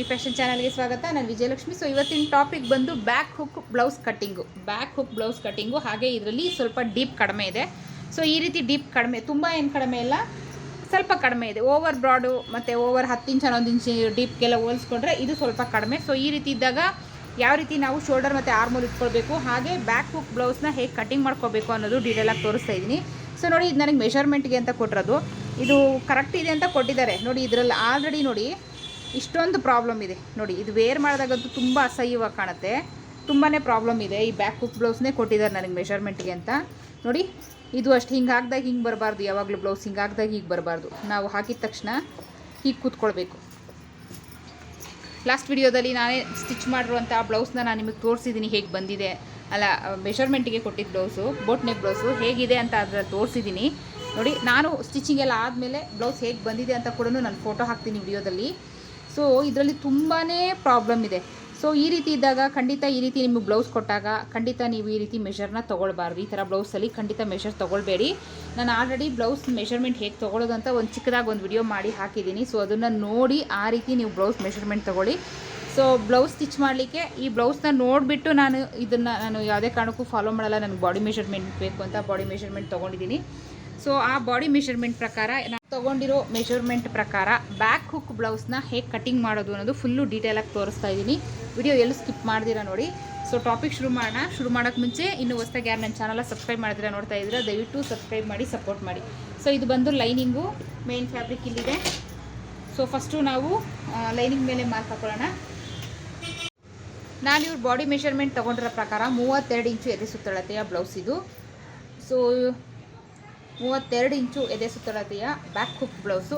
V fashion ಚಾನಲ್ಗೆ ಸ್ವಾಗತ. ನಾನು ವಿಜಯಲಕ್ಷ್ಮಿ. ಸೊ ಇವತ್ತಿನ ಟಾಪಿಕ್ ಬಂದು back hook blouse cutting back hook blouse cutting ಹಾಗೆ ಇದರಲ್ಲಿ ಸ್ವಲ್ಪ ಡೀಪ್ ಕಡಿಮೆ ಇದೆ. ಸೊ ಈ ರೀತಿ ಡೀಪ್ ಕಡಿಮೆ, ತುಂಬ ಏನು ಕಡಿಮೆ ಇಲ್ಲ. ಸ್ವಲ್ಪ ಕಡಿಮೆ ಇದೆ. ಓವರ್ ಬ್ರಾಡು ಮತ್ತು ಓವರ್ ಹತ್ತು ಇಂಚ್, ಹನ್ನೊಂದು ಇಂಚ್ ಡೀಪ್ಗೆಲ್ಲ ಹೋಲಿಸ್ಕೊಂಡ್ರೆ ಇದು ಸ್ವಲ್ಪ ಕಡಿಮೆ. ಸೊ ಈ ರೀತಿ ಇದ್ದಾಗ ಯಾವ ರೀತಿ ನಾವು ಶೋಲ್ಡರ್ ಮತ್ತು ಆರ್ಮೋಲ್ ಇಟ್ಕೊಳ್ಬೇಕು, ಹಾಗೆ ಬ್ಯಾಕ್ ಹುಕ್ ಬ್ಲೌಸ್ನ ಹೇಗೆ ಕಟಿಂಗ್ ಮಾಡ್ಕೋಬೇಕು ಅನ್ನೋದು ಡೀಟೇಲಾಗಿ ತೋರಿಸ್ತಾ ಇದ್ದೀನಿ. ಸೊ ನೋಡಿ, ಇದು ನನಗೆ ಮೆಷರ್ಮೆಂಟ್ಗೆ ಅಂತ ಕೊಟ್ಟಿರೋದು. ಇದು ಕರೆಕ್ಟ್ ಇದೆ ಅಂತ ಕೊಟ್ಟಿದ್ದಾರೆ. ನೋಡಿ, ಇದರಲ್ಲಿ ಆಲ್ರೆಡಿ ನೋಡಿ ಇಷ್ಟೊಂದು ಪ್ರಾಬ್ಲಮ್ ಇದೆ. ನೋಡಿ, ಇದು ವೇರ್ ಮಾಡಿದಾಗಂತೂ ತುಂಬ ಅಸಹ್ಯವಾಗಿ ಕಾಣುತ್ತೆ. ತುಂಬಾ ಪ್ರಾಬ್ಲಮ್ ಇದೆ. ಈ ಬ್ಯಾಕ್ ಹುಕ್ ಬ್ಲೌಸ್ನೇ ಕೊಟ್ಟಿದ್ದಾರೆ ನನಗೆ ಮೆಷರ್ಮೆಂಟ್ಗೆ ಅಂತ. ನೋಡಿ, ಇದು ಅಷ್ಟು ಹಿಂಗೆ ಹಾಕ್ದಾಗ ಹಿಂಗೆ ಬರಬಾರ್ದು. ಯಾವಾಗಲೂ ಬ್ಲೌಸ್ ಹಿಂಗೆ ಹಾಕ್ದಾಗ ಹೀಗೆ ಬರಬಾರ್ದು. ನಾವು ಹಾಕಿದ ತಕ್ಷಣ ಹೀಗೆ ಕೂತ್ಕೊಳ್ಬೇಕು. ಲಾಸ್ಟ್ ವಿಡಿಯೋದಲ್ಲಿ ನಾನೇ ಸ್ಟಿಚ್ ಮಾಡಿರುವಂಥ ಬ್ಲೌಸ್ನ ನಾನು ನಿಮಗೆ ತೋರಿಸಿದ್ದೀನಿ ಹೇಗೆ ಬಂದಿದೆ. ಅಲ್ಲ ಮೆಷರ್ಮೆಂಟಿಗೆ ಕೊಟ್ಟಿದ್ದ ಬ್ಲೌಸು ಬೋಟ್ ನೆಕ್ ಬ್ಲೌಸು ಹೇಗಿದೆ ಅಂತ ಅದ್ರಲ್ಲಿ ತೋರಿಸಿದ್ದೀನಿ ನೋಡಿ, ನಾನು ಸ್ಟಿಚಿಂಗ್ ಎಲ್ಲ ಆದಮೇಲೆ ಬ್ಲೌಸ್ ಹೇಗೆ ಬಂದಿದೆ ಅಂತ ಕೂಡ ನಾನು ಫೋಟೋ ಹಾಕ್ತೀನಿ ವಿಡಿಯೋದಲ್ಲಿ ಸೊ ಇದರಲ್ಲಿ ತುಂಬಾ ಪ್ರಾಬ್ಲಮ್ ಇದೆ. ಸೊ ಈ ರೀತಿ ಇದ್ದಾಗ ಖಂಡಿತ ಈ ರೀತಿ ನಿಮಗೆ ಬ್ಲೌಸ್ ಕೊಟ್ಟಾಗ ಖಂಡಿತ ನೀವು ಈ ರೀತಿ ಮೆಷರ್ನ ತೊಗೊಳ್ಬಾರ್ದು. ಈ ಥರ ಬ್ಲೌಸಲ್ಲಿ ಖಂಡಿತ ಮೆಷರ್ ತೊಗೊಳ್ಬೇಡಿ. ನಾನು ಆಲ್ರೆಡಿ ಬ್ಲೌಸ್ ಮೆಷರ್ಮೆಂಟ್ ಹೇಗೆ ತೊಗೊಳ್ಳೋದು ಅಂತ ಒಂದು ಚಿಕ್ಕದಾಗಿ ಒಂದು ವಿಡಿಯೋ ಮಾಡಿ ಹಾಕಿದ್ದೀನಿ. ಸೊ ಅದನ್ನು ನೋಡಿ ಆ ರೀತಿ ನೀವು ಬ್ಲೌಸ್ ಮೆಷರ್ಮೆಂಟ್ ತೊಗೊಳ್ಳಿ. ಸೊ ಬ್ಲೌಸ್ ಸ್ಟಿಚ್ ಮಾಡಲಿಕ್ಕೆ ಈ ಬ್ಲೌಸ್ನ ನೋಡಿಬಿಟ್ಟು ನಾನು ಇದನ್ನು ನಾನು ಯಾವುದೇ ಕಾರಣಕ್ಕೂ ಫಾಲೋ ಮಾಡಲ್ಲ. ನನಗೆ ಬಾಡಿ ಮೆಷರ್ಮೆಂಟ್ ಬೇಕು ಅಂತ ಬಾಡಿ ಮೆಷರ್ಮೆಂಟ್ ತೊಗೊಂಡಿದ್ದೀನಿ. ಸೊ ಆ ಬಾಡಿ ಮೆಷರ್ಮೆಂಟ್ ಪ್ರಕಾರ, ನಾನು ತೊಗೊಂಡಿರೋ ಮೆಷರ್ಮೆಂಟ್ ಪ್ರಕಾರ ಬ್ಯಾಕ್ ಹುಕ್ ಬ್ಲೌಸ್ನ ಹೇಗೆ ಕಟಿಂಗ್ ಮಾಡೋದು ಅನ್ನೋದು ಫುಲ್ಲು ಡೀಟೇಲಾಗಿ ತೋರಿಸ್ತಾ ಇದ್ದೀನಿ ವಿಡಿಯೋ ಎಲ್ಲೂ ಸ್ಕಿಪ್ ಮಾಡ್ದಿರಾ ನೋಡಿ. ಸೊ ಟಾಪಿಕ್ ಶುರು ಮಾಡೋಣ. ಶುರು ಮಾಡೋಕ್ಕೆ ಮುಂಚೆ ಇನ್ನು ಹೊಸ್ದಾಗಿ ಯಾರು ನನ್ನ ಚಾನಲ ಸಬ್ಸ್ಕ್ರೈಬ್ ಮಾಡಿದ್ರೆ ನೋಡ್ತಾ ಇದ್ದೀರಾ ದಯವಿಟ್ಟು ಸಬ್ಸ್ಕ್ರೈಬ್ ಮಾಡಿ ಸಪೋರ್ಟ್ ಮಾಡಿ. ಸೊ ಇದು ಬಂದು ಲೈನಿಂಗು ಮೇನ್ ಫ್ಯಾಬ್ರಿಕ್ ಇಲ್ಲಿದೆ. ಸೊ ಫಸ್ಟು ನಾವು ಲೈನಿಂಗ್ ಮೇಲೆ ಮಾರ್ಕ್ ಹಾಕೊಳ್ಳೋಣ. ನಾನು ಇವ್ರ ಬಾಡಿ ಮೆಷರ್ಮೆಂಟ್ ತೊಗೊಂಡಿರೋ ಪ್ರಕಾರ ಮೂವತ್ತೆರಡು ಇಂಚು ಎದೆ ಸುತ್ತಳತೆಯ ಬ್ಲೌಸ್ ಇದು. ಸೊ ಮೂವತ್ತೆರಡು ಇಂಚು ಎದೆ ಸುತ್ತಳತೆಯ ಬ್ಯಾಕ್ ಹುಕ್ ಬ್ಲೌಸು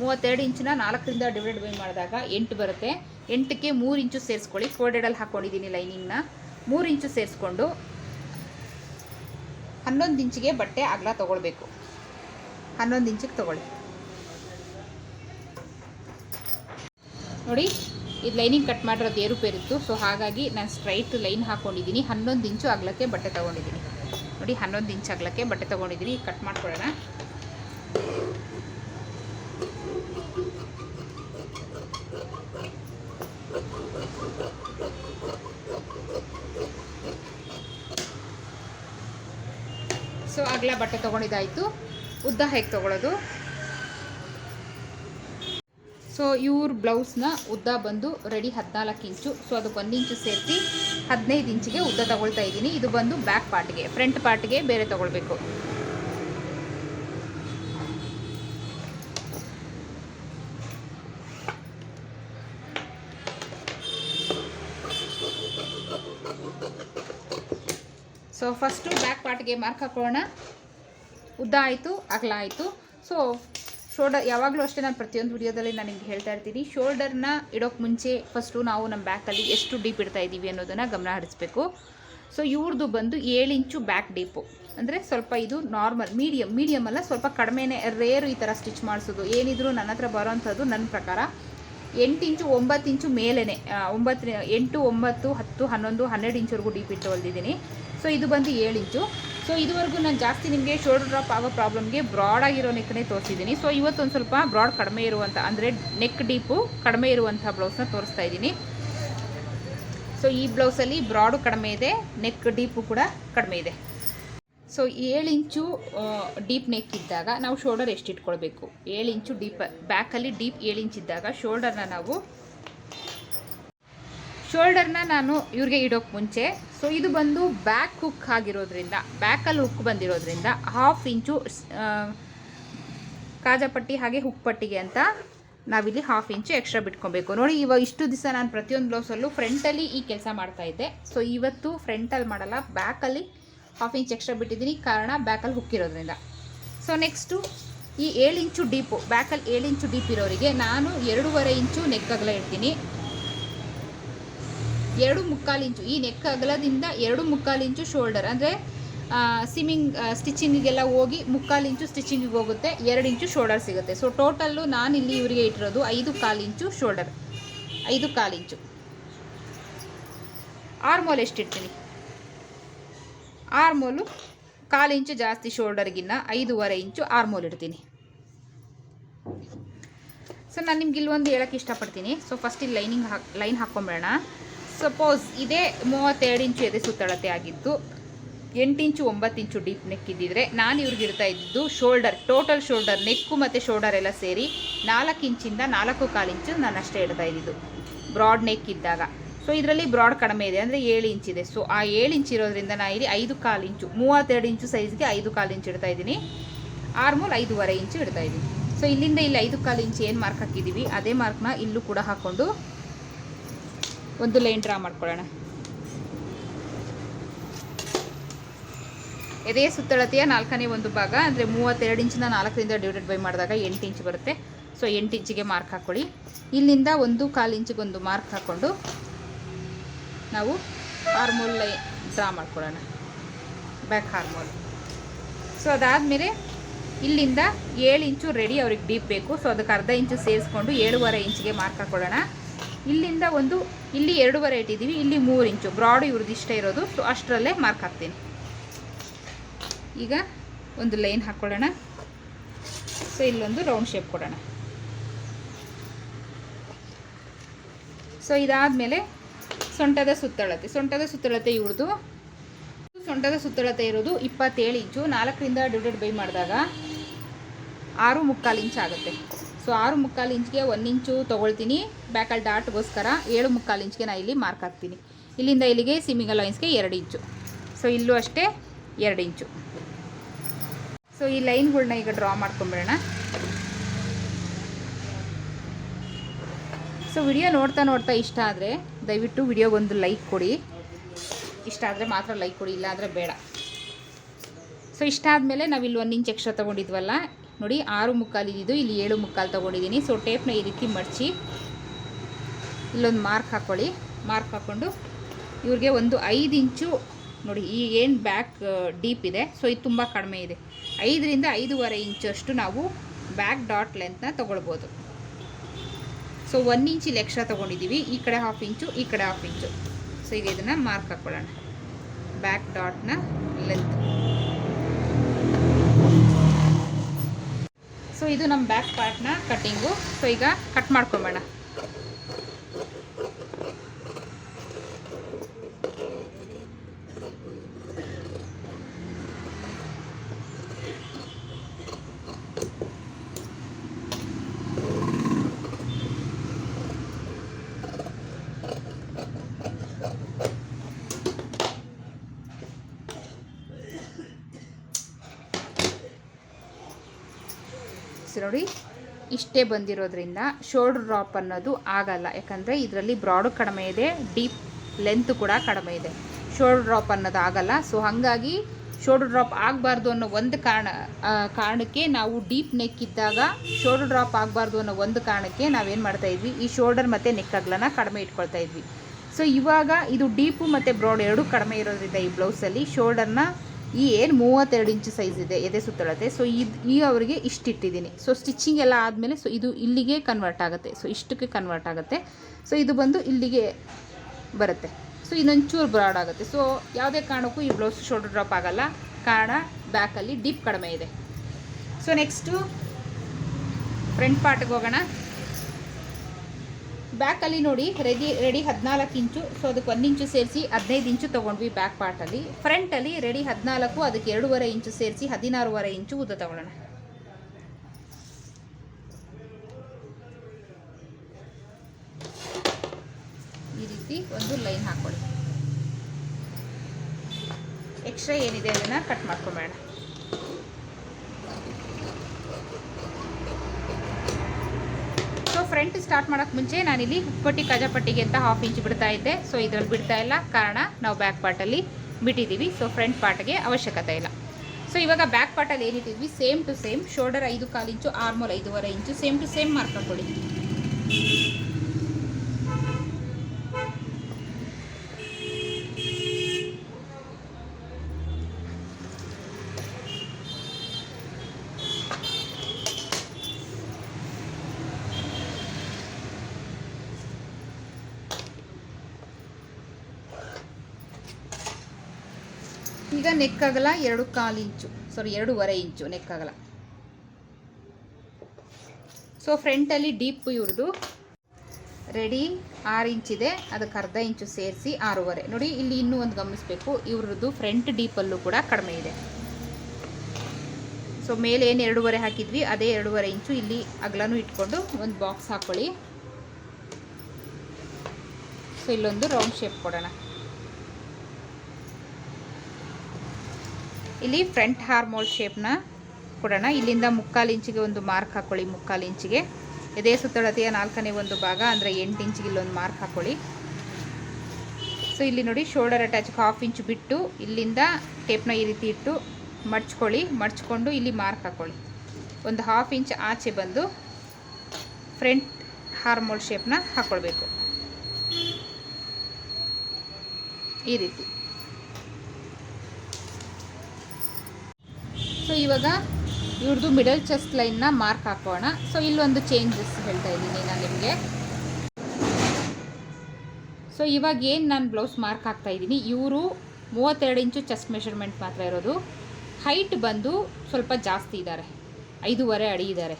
ಮೂವತ್ತೆರಡು ಇಂಚಿನ ನಾಲ್ಕರಿಂದ ಡಿವೈಡ್ ಬೈ ಮಾಡಿದಾಗ ಎಂಟು ಬರುತ್ತೆ. ಎಂಟಕ್ಕೆ ಮೂರು ಇಂಚು ಸೇರಿಸ್ಕೊಳ್ಳಿ. ಫೋರ್ಡೆಡಲ್ಲಿ ಹಾಕ್ಕೊಂಡಿದ್ದೀನಿ ಲೈನಿಂಗ್ನ ಮೂರು ಇಂಚು ಸೇರಿಸ್ಕೊಂಡು ಹನ್ನೊಂದು ಇಂಚಿಗೆ ಬಟ್ಟೆ ಅಗಲ ತೊಗೊಳ್ಬೇಕು. ಹನ್ನೊಂದು ಇಂಚಿಗೆ ತೊಗೊಳ್ಳಿ. ನೋಡಿ, ಇದು ಲೈನಿಂಗ್ ಕಟ್ ಮಾಡಿರೋದು ಏರುಪೇರಿತ್ತು. ಸೊ ಹಾಗಾಗಿ ನಾನು ಸ್ಟ್ರೈಟ್ ಲೈನ್ ಹಾಕ್ಕೊಂಡಿದ್ದೀನಿ ಹನ್ನೊಂದು ಇಂಚು ಅಗಲಕ್ಕೆ ಬಟ್ಟೆ ತೊಗೊಂಡಿದ್ದೀನಿ. ನೋಡಿ ಹನ್ನೊಂದು ಇಂಚ್ ಅಗಲಕ್ಕೆ ಬಟ್ಟೆ ತೊಗೊಂಡಿದ್ದೀನಿ ಕಟ್ ಮಾಡ್ಕೊಳ್ಳೋಣ. ಸೊ ಅಗಲ ಬಟ್ಟೆ ತೊಗೊಂಡಿದ್ದಾಯಿತು. ಉದ್ದ ಹೇಗೆ ತೊಗೊಳೋದು? ಸೊ ಇವ್ರ ಬ್ಲೌಸ್ನ ಉದ್ದ ಬಂದು ರೆಡಿ ಹದಿನಾಲ್ಕು ಇಂಚು. ಸೊ ಅದಕ್ಕೆ ಒಂದು ಇಂಚು ಸೇರಿಸಿ ಹದಿನೈದು ಇಂಚಿಗೆ ಉದ್ದ ತಗೊಳ್ತಾ ಇದ್ದೀನಿ. ಇದು ಬಂದು ಬ್ಯಾಕ್ ಪಾರ್ಟ್ಗೆ ಫ್ರಂಟ್ ಪಾರ್ಟ್ಗೆ ಬೇರೆ ತಗೊಳ್ಬೇಕು. ಸೊ ಫಸ್ಟು ಬ್ಯಾಕ್ ಪಾರ್ಟ್ಗೆ ಮಾರ್ಕ್ ಹಾಕೋಣ. ಉದ್ದ ಆಯಿತು, ಅಗಲ ಆಯಿತು. ಸೊ ಶೋಲ್ಡರ್ ಯಾವಾಗಲೂ ಅಷ್ಟೇ ನಾನು ಪ್ರತಿಯೊಂದು ವಿಡಿಯೋದಲ್ಲಿ ನಾನು ನಿಮ್ಗೆ ಹೇಳ್ತಾ ಇರ್ತೀನಿ. ಶೋಲ್ಡರ್ನ ಇಡೋಕ್ಕೆ ಮುಂಚೆ ಫಸ್ಟು ನಾವು ನಮ್ಮ ಬ್ಯಾಕಲ್ಲಿ ಎಷ್ಟು ಡೀಪ್ ಇಡ್ತಾ ಇದ್ದೀವಿ ಅನ್ನೋದನ್ನು ಗಮನ ಹರಿಸ್ಬೇಕು. ಸೊ ಇವ್ರದ್ದು ಬಂದು ಏಳು ಇಂಚು ಬ್ಯಾಕ್ ಡೀಪು ಅಂದರೆ ಸ್ವಲ್ಪ ಇದು ನಾರ್ಮಲ್ ಮೀಡಿಯಮ್ ಮೀಡಿಯಮ್ ಅಲ್ಲ, ಸ್ವಲ್ಪ ಕಡಿಮೆನೇ ರೇರು ಈ ಥರ ಸ್ಟಿಚ್ ಮಾಡಿಸೋದು. ಏನಿದ್ರು ನನ್ನ ಹತ್ರ ಬರೋವಂಥದ್ದು ನನ್ನ ಪ್ರಕಾರ. ಎಂಟು ಇಂಚು ಒಂಬತ್ತು ಇಂಚು ಮೇಲೇ ಒಂಬತ್ತು, ಎಂಟು, ಒಂಬತ್ತು, ಹತ್ತು, ಹನ್ನೊಂದು, ಹನ್ನೆರಡು ಇಂಚ್ವರೆಗೂ ಡೀಪ್ ಇಟ್ಟು ಹೊಲ್ದಿದ್ದೀನಿ. ಸೊ ಇದು ಬಂದು ಏಳು ಇಂಚು. ಸೊ ಇದುವರೆಗೂ ನಾನು ಜಾಸ್ತಿ ನಿಮಗೆ ಶೋಲ್ಡರ್ ಡ್ರಾಪ್ ಆಗೋ ಪ್ರಾಬ್ಲಮ್ಗೆ ಬ್ರಾಡ್ ಆಗಿರೋ ನೆಕ್ನೇ ತೋರಿಸಿದ್ದೀನಿ ಸೊ ಇವತ್ತೊಂದು ಸ್ವಲ್ಪ ಬ್ರಾಡ್ ಕಡಿಮೆ ಇರುವಂಥ ಅಂದರೆ ನೆಕ್ ಡೀಪು ಕಡಿಮೆ ಇರುವಂಥ ಬ್ಲೌಸ್ನ ತೋರಿಸ್ತಾ ಇದ್ದೀನಿ ಸೊ ಈ ಬ್ಲೌಸಲ್ಲಿ ಬ್ರಾಡು ಕಡಿಮೆ ಇದೆ ನೆಕ್ ಡೀಪು ಕೂಡ ಕಡಿಮೆ ಇದೆ. ಸೊ ಏಳು ಇಂಚು ಡೀಪ್ ನೆಕ್ ಇದ್ದಾಗ ನಾವು ಶೋಲ್ಡರ್ ಎಷ್ಟು ಇಟ್ಕೊಳ್ಬೇಕು? ಏಳು ಇಂಚು ಡೀಪ್ ಬ್ಯಾಕಲ್ಲಿ ಡೀಪ್ ಏಳು ಇಂಚ್ ಇದ್ದಾಗ ಶೋಲ್ಡರ್ನ ನಾವು ಶೋಲ್ಡರ್ನ ನಾನು ಇವ್ರಿಗೆ ಇಡೋಕ್ಕೆ ಮುಂಚೆ. ಸೊ ಇದು ಬಂದು ಬ್ಯಾಕ್ ಹುಕ್ ಆಗಿರೋದ್ರಿಂದ ಬ್ಯಾಕಲ್ಲಿ ಹುಕ್ ಬಂದಿರೋದ್ರಿಂದ ಹಾಫ್ ಇಂಚು ಕಾಜಪಟ್ಟಿ ಹಾಗೆ ಹುಕ್ ಪಟ್ಟಿಗೆ ಅಂತ ನಾವಿಲ್ಲಿ ಹಾಫ್ ಇಂಚು ಎಕ್ಸ್ಟ್ರಾ ಬಿಟ್ಕೊಬೇಕು. ನೋಡಿ ಇವಾಗ ಇಷ್ಟು ದಿವಸ ನಾನು ಪ್ರತಿಯೊಂದು ಬ್ಲೌಸಲ್ಲೂ ಫ್ರಂಟಲ್ಲಿ ಈ ಕೆಲಸ ಮಾಡ್ತಾ ಇದ್ದೆ. ಸೊ ಇವತ್ತು ಫ್ರಂಟಲ್ಲಿ ಮಾಡಲ್ಲ ಬ್ಯಾಕಲ್ಲಿ ಹಾಫ್ ಇಂಚ್ ಎಕ್ಸ್ಟ್ರಾ ಬಿಟ್ಟಿದ್ದೀನಿ. ಕಾರಣ ಬ್ಯಾಕಲ್ಲಿ ಹುಕ್ಕಿರೋದ್ರಿಂದ ಸೊ ನೆಕ್ಸ್ಟು ಈ ಏಳು ಇಂಚು ಡೀಪು ಬ್ಯಾಕಲ್ಲಿ ಏಳು ಇಂಚು ಡೀಪ್ ಇರೋರಿಗೆ ನಾನು ಎರಡೂವರೆ ಇಂಚು ನೆಕ್ ಇಡ್ತೀನಿ. ಎರಡು ಮುಕ್ಕಾಲು ಇಂಚು, ಈ ನೆಕ್ ಅಗಲದಿಂದ ಎರಡು ಮುಕ್ಕಾಲು ಇಂಚು ಶೋಲ್ಡರ್. ಅಂದರೆ ಸಿಮ್ಮಿಂಗ್ ಸ್ಟಿಚಿಂಗಿಗೆಲ್ಲ ಹೋಗಿ ಮುಕ್ಕಾಲು ಇಂಚು ಸ್ಟಿಚಿಂಗಿಗೆ ಹೋಗುತ್ತೆ, ಎರಡು ಇಂಚು ಶೋಲ್ಡರ್ ಸಿಗುತ್ತೆ. ಸೊ ಟೋಟಲ್ಲು ನಾನು ಇಲ್ಲಿ ಇವರಿಗೆ ಇಟ್ಟಿರೋದು ಐದು ಕಾಲು ಇಂಚು ಶೋಲ್ಡರ್. ಐದು ಕಾಲು ಇಂಚು. ಆರ್ಮೋಲ್ ಎಷ್ಟಿರ್ತೀನಿ ಆರ್ಮೋಲು ಕಾಲು ಇಂಚು ಜಾಸ್ತಿ ಶೋಲ್ಡರ್ಗಿನ್ನ ಐದೂವರೆ ಇಂಚು ಆರ್ಮೋಲ್ ಇಡ್ತೀನಿ. ಸೊ ನಾನು ನಿಮ್ಗೆ ಇಲ್ಲೊಂದು ಹೇಳೋಕ್ಕೆ ಇಷ್ಟಪಡ್ತೀನಿ. ಸೊ ಫಸ್ಟ್ ಇಲ್ಲಿ ಲೈನಿಂಗ್ ಹಾಕಿ ಲೈನ್ ಹಾಕ್ಕೊಂಬೇಡ ಸಪೋಸ್ ಇದೇ ಮೂವತ್ತೆರಡು ಇಂಚು ಎದೆ ಸುತ್ತಳತೆ ಆಗಿದ್ದು, ಎಂಟು ಇಂಚು ಒಂಬತ್ತು ಇಂಚು ಡೀಪ್ ನೆಕ್ ಇದ್ದಿದ್ರೆ ನಾನು ಇವ್ರಿಗೆ ಇಡ್ತಾ ಇದ್ದು ಶೋಲ್ಡರ್ ಟೋಟಲ್ ಶೋಲ್ಡರ್ ನೆಕ್ಕು ಮತ್ತು ಶೋಲ್ಡರ್ ಎಲ್ಲ ಸೇರಿ ನಾಲ್ಕು ಇಂಚಿಂದ ನಾಲ್ಕು ಕಾಲು ಇಂಚು ನಾನು ಅಷ್ಟೇ ಇಡ್ತಾ ಇದ್ದಿದ್ದು ಬ್ರಾಡ್ ನೆಕ್ ಇದ್ದಾಗ. ಸೊ ಇದರಲ್ಲಿ ಬ್ರಾಡ್ ಕಡಿಮೆ ಇದೆ, ಅಂದರೆ ಏಳು ಇಂಚ್ ಇದೆ. ಸೊ ಆ ಏಳು ಇಂಚ್ ಇರೋದ್ರಿಂದ ನಾನು ಇಲ್ಲಿ ಐದು ಕಾಲು ಇಂಚು, ಮೂವತ್ತೆರಡು ಇಂಚು ಸೈಜ್ಗೆ ಐದು ಕಾಲು ಇಂಚು ಇಡ್ತಾ ಇದ್ದೀನಿ. ಆರ್ಮೂಲ್ ಐದೂವರೆ ಇಂಚು ಇಡ್ತಾ ಇದ್ದೀನಿ. ಸೊ ಇಲ್ಲಿಂದ ಇಲ್ಲಿ ಐದು ಕಾಲು ಇಂಚು ಏನು ಮಾರ್ಕ್ ಹಾಕಿದ್ದೀವಿ, ಅದೇ ಮಾರ್ಕ್ನ ಇಲ್ಲೂ ಕೂಡ ಹಾಕ್ಕೊಂಡು ಒಂದು ಲೈನ್ ಡ್ರಾ ಮಾಡ್ಕೊಳ್ಳೋಣ. ಎದೆ ಸುತ್ತಳತೆಯ ನಾಲ್ಕನೇ ಒಂದು ಭಾಗ, ಅಂದರೆ ಮೂವತ್ತೆರಡು ಇಂಚಿನ ನಾಲ್ಕರಿಂದ ಡಿವೈಡೆಡ್ ಬೈ ಮಾಡಿದಾಗ ಎಂಟು ಇಂಚ್ ಬರುತ್ತೆ. ಸೊ ಎಂಟು ಇಂಚಿಗೆ ಮಾರ್ಕ್ ಹಾಕ್ಕೊಳ್ಳಿ ಇಲ್ಲಿಂದ ಒಂದು ಕಾಲು ಇಂಚಿಗೆ ಒಂದು ಮಾರ್ಕ್ ಹಾಕ್ಕೊಂಡು ನಾವು ಹಾರ್ಮೋಲ್ ಲೈ ಡ್ರಾ ಮಾಡ್ಕೊಳ್ಳೋಣ. ಬ್ಯಾಕ್ ಹಾರ್ಮೋಲ್ ಸೊ ಅದಾದಮೇಲೆ ಇಲ್ಲಿಂದ ಏಳು ಇಂಚು ರೆಡಿ ಅವ್ರಿಗೆ ಡೀಪ್ ಬೇಕು. ಸೊ ಅದಕ್ಕೆ ಅರ್ಧ ಇಂಚು ಸೇರಿಸ್ಕೊಂಡು ಏಳುವರೆ ಇಂಚಿಗೆ ಮಾರ್ಕ್ ಹಾಕ್ಕೊಳ್ಳೋಣ ಇಲ್ಲಿಂದ ಒಂದು, ಇಲ್ಲಿ ಎರಡೂವರೆ ಇಟ್ಟಿದ್ದೀವಿ ಇಲ್ಲಿ ಮೂರು ಇಂಚು ಬ್ರಾಡ್ ಇವ್ರದ್ದು ಇಷ್ಟ ಇರೋದು ಸೊ ಅಷ್ಟರಲ್ಲೇ ಮಾರ್ಕ್ ಹಾಕ್ತೀನಿ. ಈಗ ಒಂದು ಲೈನ್ ಹಾಕ್ಕೊಳ್ಳೋಣ ಸೊ ಇಲ್ಲೊಂದು ರೌಂಡ್ ಶೇಪ್ ಕೊಡೋಣ. ಸೊ ಇದಾದಮೇಲೆ ಸೊಂಟದ ಸುತ್ತಳತೆ. ಸೊಂಟದ ಸುತ್ತಳತೆ ಇವ್ರದ್ದು. ಸೊಂಟದ ಸುತ್ತಳತೆ ಇರೋದು ಇಪ್ಪತ್ತೇಳು ಇಂಚು ನಾಲ್ಕರಿಂದ ಡಿವೈಡೆಡ್ ಬೈ ಮಾಡಿದಾಗ ಆರು ಮುಕ್ಕಾಲು ಇಂಚ್ ಆಗುತ್ತೆ. ಸೊ ಆರು ಮುಕ್ಕಾಲು ಇಂಚ್ಗೆ ಒಂದು ಇಂಚು ತೊಗೊಳ್ತೀನಿ. ಬ್ಯಾಕಲ್ಲಿ ಡಾಟ್ಗೋಸ್ಕರ ಏಳು ಮುಕ್ಕಾಲು ಇಂಚ್ಗೆ ನಾನು ಇಲ್ಲಿ ಮಾರ್ಕ್ ಹಾಕ್ತೀನಿ. ಇಲ್ಲಿಂದ ಇಲ್ಲಿಗೆ ಸಿಮಿಂಗ್ ಲೈನ್ಸ್ಗೆ ಎರಡು ಇಂಚು. ಸೊ ಇಲ್ಲೂ ಅಷ್ಟೇ ಎರಡು ಇಂಚು. ಸೊ ಈ ಲೈನ್ಗಳನ್ನ ಈಗ ಡ್ರಾ ಮಾಡ್ಕೊಂಬಿಡೋಣ. ಸೊ ವಿಡಿಯೋ ನೋಡ್ತಾ ನೋಡ್ತಾ ಇಷ್ಟ ಆದರೆ ದಯವಿಟ್ಟು ವಿಡಿಯೋಗೊಂದು ಲೈಕ್ ಕೊಡಿ. ಇಷ್ಟ ಆದರೆ ಮಾತ್ರ ಲೈಕ್ ಕೊಡಿ, ಇಲ್ಲಾಂದರೆ ಬೇಡ. ಸೊ ಇಷ್ಟ ಆದಮೇಲೆ ನಾವಿಲ್ಲಿ ಒಂದು ಇಂಚ್ ಎಕ್ಸ್ಟ್ರಾ ತೊಗೊಂಡಿದ್ವಲ್ಲ ನೋಡಿ, ಆರು ಮುಕ್ಕಾಲು ಇದ್ದಿದ್ದು ಇಲ್ಲಿ ಏಳು ಮುಕ್ಕಾಲು ತೊಗೊಂಡಿದ್ದೀನಿ. ಸೊ ಟೇಪ್ನ ಈ ರೀತಿ ಮಡಚಿ ಇಲ್ಲೊಂದು ಮಾರ್ಕ್ ಹಾಕ್ಕೊಳ್ಳಿ ಮಾರ್ಕ್ ಹಾಕ್ಕೊಂಡು ಇವ್ರಿಗೆ ಒಂದು ಐದು ಇಂಚು ನೋಡಿ, ಈ ಏನು ಬ್ಯಾಕ್ ಡೀಪ್ ಇದೆ. ಸೊ ಇದು ತುಂಬ ಕಡಿಮೆ ಇದೆ. ಐದರಿಂದ ಐದೂವರೆ ಇಂಚಷ್ಟು ನಾವು ಬ್ಯಾಕ್ ಡಾಟ್ ಲೆಂತ್ನ ತೊಗೊಳ್ಬೋದು. ಸೊ ಒನ್ ಇಂಚ್ ಇಲ್ಲಿ ಎಕ್ಸ್ಟ್ರಾ ತೊಗೊಂಡಿದ್ದೀವಿ ಈ ಕಡೆ ಹಾಫ್ ಇಂಚು, ಈ ಕಡೆ ಹಾಫ್ ಇಂಚು. ಸೊ ಈಗ ಇದನ್ನು ಮಾರ್ಕ್ ಹಾಕ್ಕೊಳ್ಳೋಣ ಬ್ಯಾಕ್ ಡಾಟ್ನ ಲೆಂತ್ ಸೊ ಇದು ನಮ್ಮ ಬ್ಯಾಕ್ ಪಾರ್ಟ್ನ ಕಟ್ಟಿಂಗು ಸೊ ಈಗ ಕಟ್ ಮಾಡ್ಕೊಂಬೇಡ ನೋಡಿ. ಇಷ್ಟೇ ಬಂದಿರೋದ್ರಿಂದ ಶೋಲ್ಡ್ರ್ ಡ್ರಾಪ್ ಅನ್ನೋದು ಆಗಲ್ಲ. ಯಾಕಂದರೆ ಇದರಲ್ಲಿ ಬ್ರಾಡು ಕಡಿಮೆ ಇದೆ ಡೀಪ್ ಲೆಂತ್ ಕೂಡ ಕಡಿಮೆ ಇದೆ. ಶೋಲ್ಡ್ರ್ ಡ್ರಾಪ್ ಅನ್ನೋದು ಆಗಲ್ಲ. ಸೊ ಹಾಗಾಗಿ ಶೋಲ್ಡ್ರ್ ಡ್ರಾಪ್ ಆಗಬಾರ್ದು ಅನ್ನೋ ಒಂದು ಕಾರಣ ಕಾರಣಕ್ಕೆ ನಾವು ಡೀಪ್ ನೆಕ್ ಇದ್ದಾಗ ಶೋಲ್ಡ್ರ್ ಡ್ರಾಪ್ ಆಗಬಾರ್ದು ಅನ್ನೋ ಒಂದು ಕಾರಣಕ್ಕೆ ನಾವೇನು ಮಾಡ್ತಾ ಇದ್ವಿ? ಈ ಶೋಲ್ಡರ್ ಮತ್ತು ನೆಕ್ ಅಗ್ಲನ ಕಡಿಮೆ ಇಟ್ಕೊಳ್ತಾ ಇದ್ವಿ. ಸೊ ಇವಾಗ ಇದು ಡೀಪು ಮತ್ತು ಬ್ರಾಡ್ ಎರಡೂ ಕಡಿಮೆ ಇರೋದ್ರಿಂದ ಈ ಬ್ಲೌಸಲ್ಲಿ ಶೋಲ್ಡರ್ನ ಈ ಏನು ಮೂವತ್ತೆರಡು ಇಂಚು ಸೈಜ್ ಇದೆ, ಎದೆ ಸುತ್ತಳತೆ. ಸೊ ಇದು, ಈ ಅವರಿಗೆ ಇಷ್ಟಿಟ್ಟಿದ್ದೀನಿ ಸೊ ಸ್ಟಿಚಿಂಗ್ ಎಲ್ಲ ಆದಮೇಲೆ ಸೊ ಇದು ಇಲ್ಲಿಗೆ ಕನ್ವರ್ಟ್ ಆಗುತ್ತೆ. ಸೊ ಇಷ್ಟಕ್ಕೆ ಕನ್ವರ್ಟ್ ಆಗುತ್ತೆ. ಸೊ ಇದು ಬಂದು ಇಲ್ಲಿಗೆ ಬರುತ್ತೆ. ಸೊ ಇನ್ನೊಂಚೂರು ಬ್ರಾಡ್ ಆಗುತ್ತೆ. ಸೊ ಯಾವುದೇ ಕಾರಣಕ್ಕೂ ಈ ಬ್ಲೌಸ್ ಶೋಲ್ಡರ್ ಡ್ರಾಪ್ ಆಗಲ್ಲ. ಕಾರಣ ಬ್ಯಾಕಲ್ಲಿ ಡೀಪ್ ಕಡಿಮೆ ಇದೆ. ಸೊ ನೆಕ್ಸ್ಟು ಫ್ರಂಟ್ ಪಾರ್ಟ್ಗೆ ಹೋಗೋಣ. ಬ್ಯಾಕಲ್ಲಿ ನೋಡಿ ರೆಡಿ ರೆಡಿ ಹದಿನಾಲ್ಕು ಇಂಚು. ಸೊ ಅದಕ್ಕೆ ಒಂದು ಇಂಚು ಸೇರಿಸಿ ಹದಿನೈದು ಇಂಚು ತೊಗೊಂಡ್ವಿ ಬ್ಯಾಕ್ ಪಾರ್ಟಲ್ಲಿ ಫ್ರಂಟಲ್ಲಿ ರೆಡಿ ಹದಿನಾಲ್ಕು, ಅದಕ್ಕೆ ಎರಡೂವರೆ ಇಂಚು ಸೇರಿಸಿ ಹದಿನಾರೂವರೆ ಇಂಚು ಉದ್ದ ತಗೊಳ್ಳೋಣ. ಈ ರೀತಿ ಒಂದು ಲೈನ್ ಹಾಕ್ಕೊಳ್ಳಿ ಎಕ್ಸ್ಟ್ರಾ ಏನಿದೆ ಅದನ್ನು ಕಟ್ ಮಾಡ್ಕೊಬೇಡ. ಫ್ರಂಟ್ ಸ್ಟಾರ್ಟ್ ಮಾಡೋಕ್ಕೆ ಮುಂಚೆ ನಾನಿಲ್ಲಿ ಹುಪ್ಪಟ್ಟಿ ಕಜಾಪಟ್ಟಿಗೆ ಅಂತ ಹಾಫ್ ಇಂಚ್ ಬಿಡ್ತಾ ಇದ್ದೆ. ಸೊ ಇದ್ರಲ್ಲಿ ಬಿಡ್ತಾ ಇಲ್ಲ. ಕಾರಣ ನಾವು ಬ್ಯಾಕ್ ಪಾರ್ಟಲ್ಲಿ ಬಿಟ್ಟಿದ್ದೀವಿ. ಸೊ ಫ್ರಂಟ್ ಪಾರ್ಟ್ಗೆ ಅವಶ್ಯಕತೆ ಇಲ್ಲ. ಸೊ ಇವಾಗ ಬ್ಯಾಕ್ ಪಾರ್ಟಲ್ಲಿ ಏನಿದ್ದೀವಿ? ಸೇಮ್ ಟು ಸೇಮ್ ಶೋಲ್ಡರ್ ಐದು ಕಾಲು ಇಂಚು ಆರ್ಮೋಲ್ ಐದೂವರೆ inch same to same mark ಹಾಕೊಳ್ಳಿ ಈಗ ನೆಕ್ ಅಗಲ ಎರಡು ಕಾಲು ಇಂಚು. ಸಾರಿ ಎರಡೂವರೆ ಇಂಚು ನೆಕ್ ಅಗಲ ಸೊ ಫ್ರಂಟಲ್ಲಿ ಡೀಪ್ ಇವ್ರದ್ದು ರೆಡಿ ಆರು ಇಂಚಿದೆ. ಅದಕ್ಕೆ ಅರ್ಧ ಇಂಚು ಸೇರಿಸಿ ಆರೂವರೆ. ನೋಡಿ, ಇಲ್ಲಿ ಇನ್ನೂ ಒಂದು ಗಮನಿಸಬೇಕು. ಇವ್ರದ್ದು ಫ್ರಂಟ್ ಡೀಪಲ್ಲೂ ಕೂಡ ಕಡಿಮೆ ಇದೆ. ಸೊ ಮೇಲೆ ಏನು ಎರಡೂವರೆ ಹಾಕಿದ್ವಿ, ಅದೇ ಎರಡೂವರೆ ಇಂಚು ಇಲ್ಲಿ ಅಗಲನೂ ಇಟ್ಕೊಂಡು ಒಂದು ಬಾಕ್ಸ್ ಹಾಕ್ಕೊಳ್ಳಿ ಸೊ ಇಲ್ಲೊಂದು ರೌಂಡ್ ಶೇಪ್ ಕೊಡೋಣ. ಇಲ್ಲಿ ಫ್ರಂಟ್ ಹಾರ್ಮೋಲ್ ಶೇಪ್ನ ಕೊಡೋಣ. ಇಲ್ಲಿಂದ ಮುಕ್ಕಾಲು ಇಂಚಿಗೆ ಒಂದು ಮಾರ್ಕ್ ಹಾಕ್ಕೊಳ್ಳಿ ಮುಕ್ಕಾಲು ಇಂಚಿಗೆ. ಎದೆ ಸುತ್ತಳತೆಯ ನಾಲ್ಕನೇ ಒಂದು ಭಾಗ, ಅಂದರೆ ಎಂಟು ಇಂಚಿಗೆ ಇಲ್ಲೊಂದು ಮಾರ್ಕ್ ಹಾಕ್ಕೊಳ್ಳಿ ಸೊ ಇಲ್ಲಿ ನೋಡಿ, ಶೋಲ್ಡರ್ ಅಟ್ಯಾಚ್ ಹಾಫ್ ಇಂಚ್ ಬಿಟ್ಟು, ಇಲ್ಲಿಂದ ಟೇಪ್ನ ಈ ರೀತಿ ಇಟ್ಟು ಮಡ್ಚ್ಕೊಳ್ಳಿ. ಮಡ್ಚ್ಕೊಂಡು ಇಲ್ಲಿ ಮಾರ್ಕ್ ಹಾಕ್ಕೊಳ್ಳಿ ಒಂದು ಹಾಫ್ ಇಂಚ್ ಆಚೆ ಬಂದು ಫ್ರಂಟ್ ಹಾರ್ಮೋಲ್ ಶೇಪ್ನ ಹಾಕ್ಕೊಳ್ಬೇಕು ಈ ರೀತಿ. ಸೊ ಇವಾಗ ಇವ್ರದ್ದು ಮಿಡಲ್ ಚೆಸ್ಟ್ ಲೈನ್ನ ಮಾರ್ಕ್ ಹಾಕೋಣ. ಸೊ ಇಲ್ಲೊಂದು ಚೇಂಜಸ್ ಹೇಳ್ತಾ ಇದ್ದೀನಿ ನಾನು ನಿಮಗೆ. ಸೊ ಇವಾಗ ಏನು ನಾನು ಬ್ಲೌಸ್ ಮಾರ್ಕ್ ಹಾಕ್ತಾ ಇದ್ದೀನಿ? ಇವರು ಮೂವತ್ತೆರಡು ಇಂಚು ಚೆಸ್ಟ್ ಮೆಷರ್ಮೆಂಟ್ ಮಾತ್ರ ಇರೋದು. ಹೈಟ್ ಬಂದು ಸ್ವಲ್ಪ ಜಾಸ್ತಿ ಇದ್ದಾರೆ ಐದೂವರೆ ಅಡಿ ಇದ್ದಾರೆ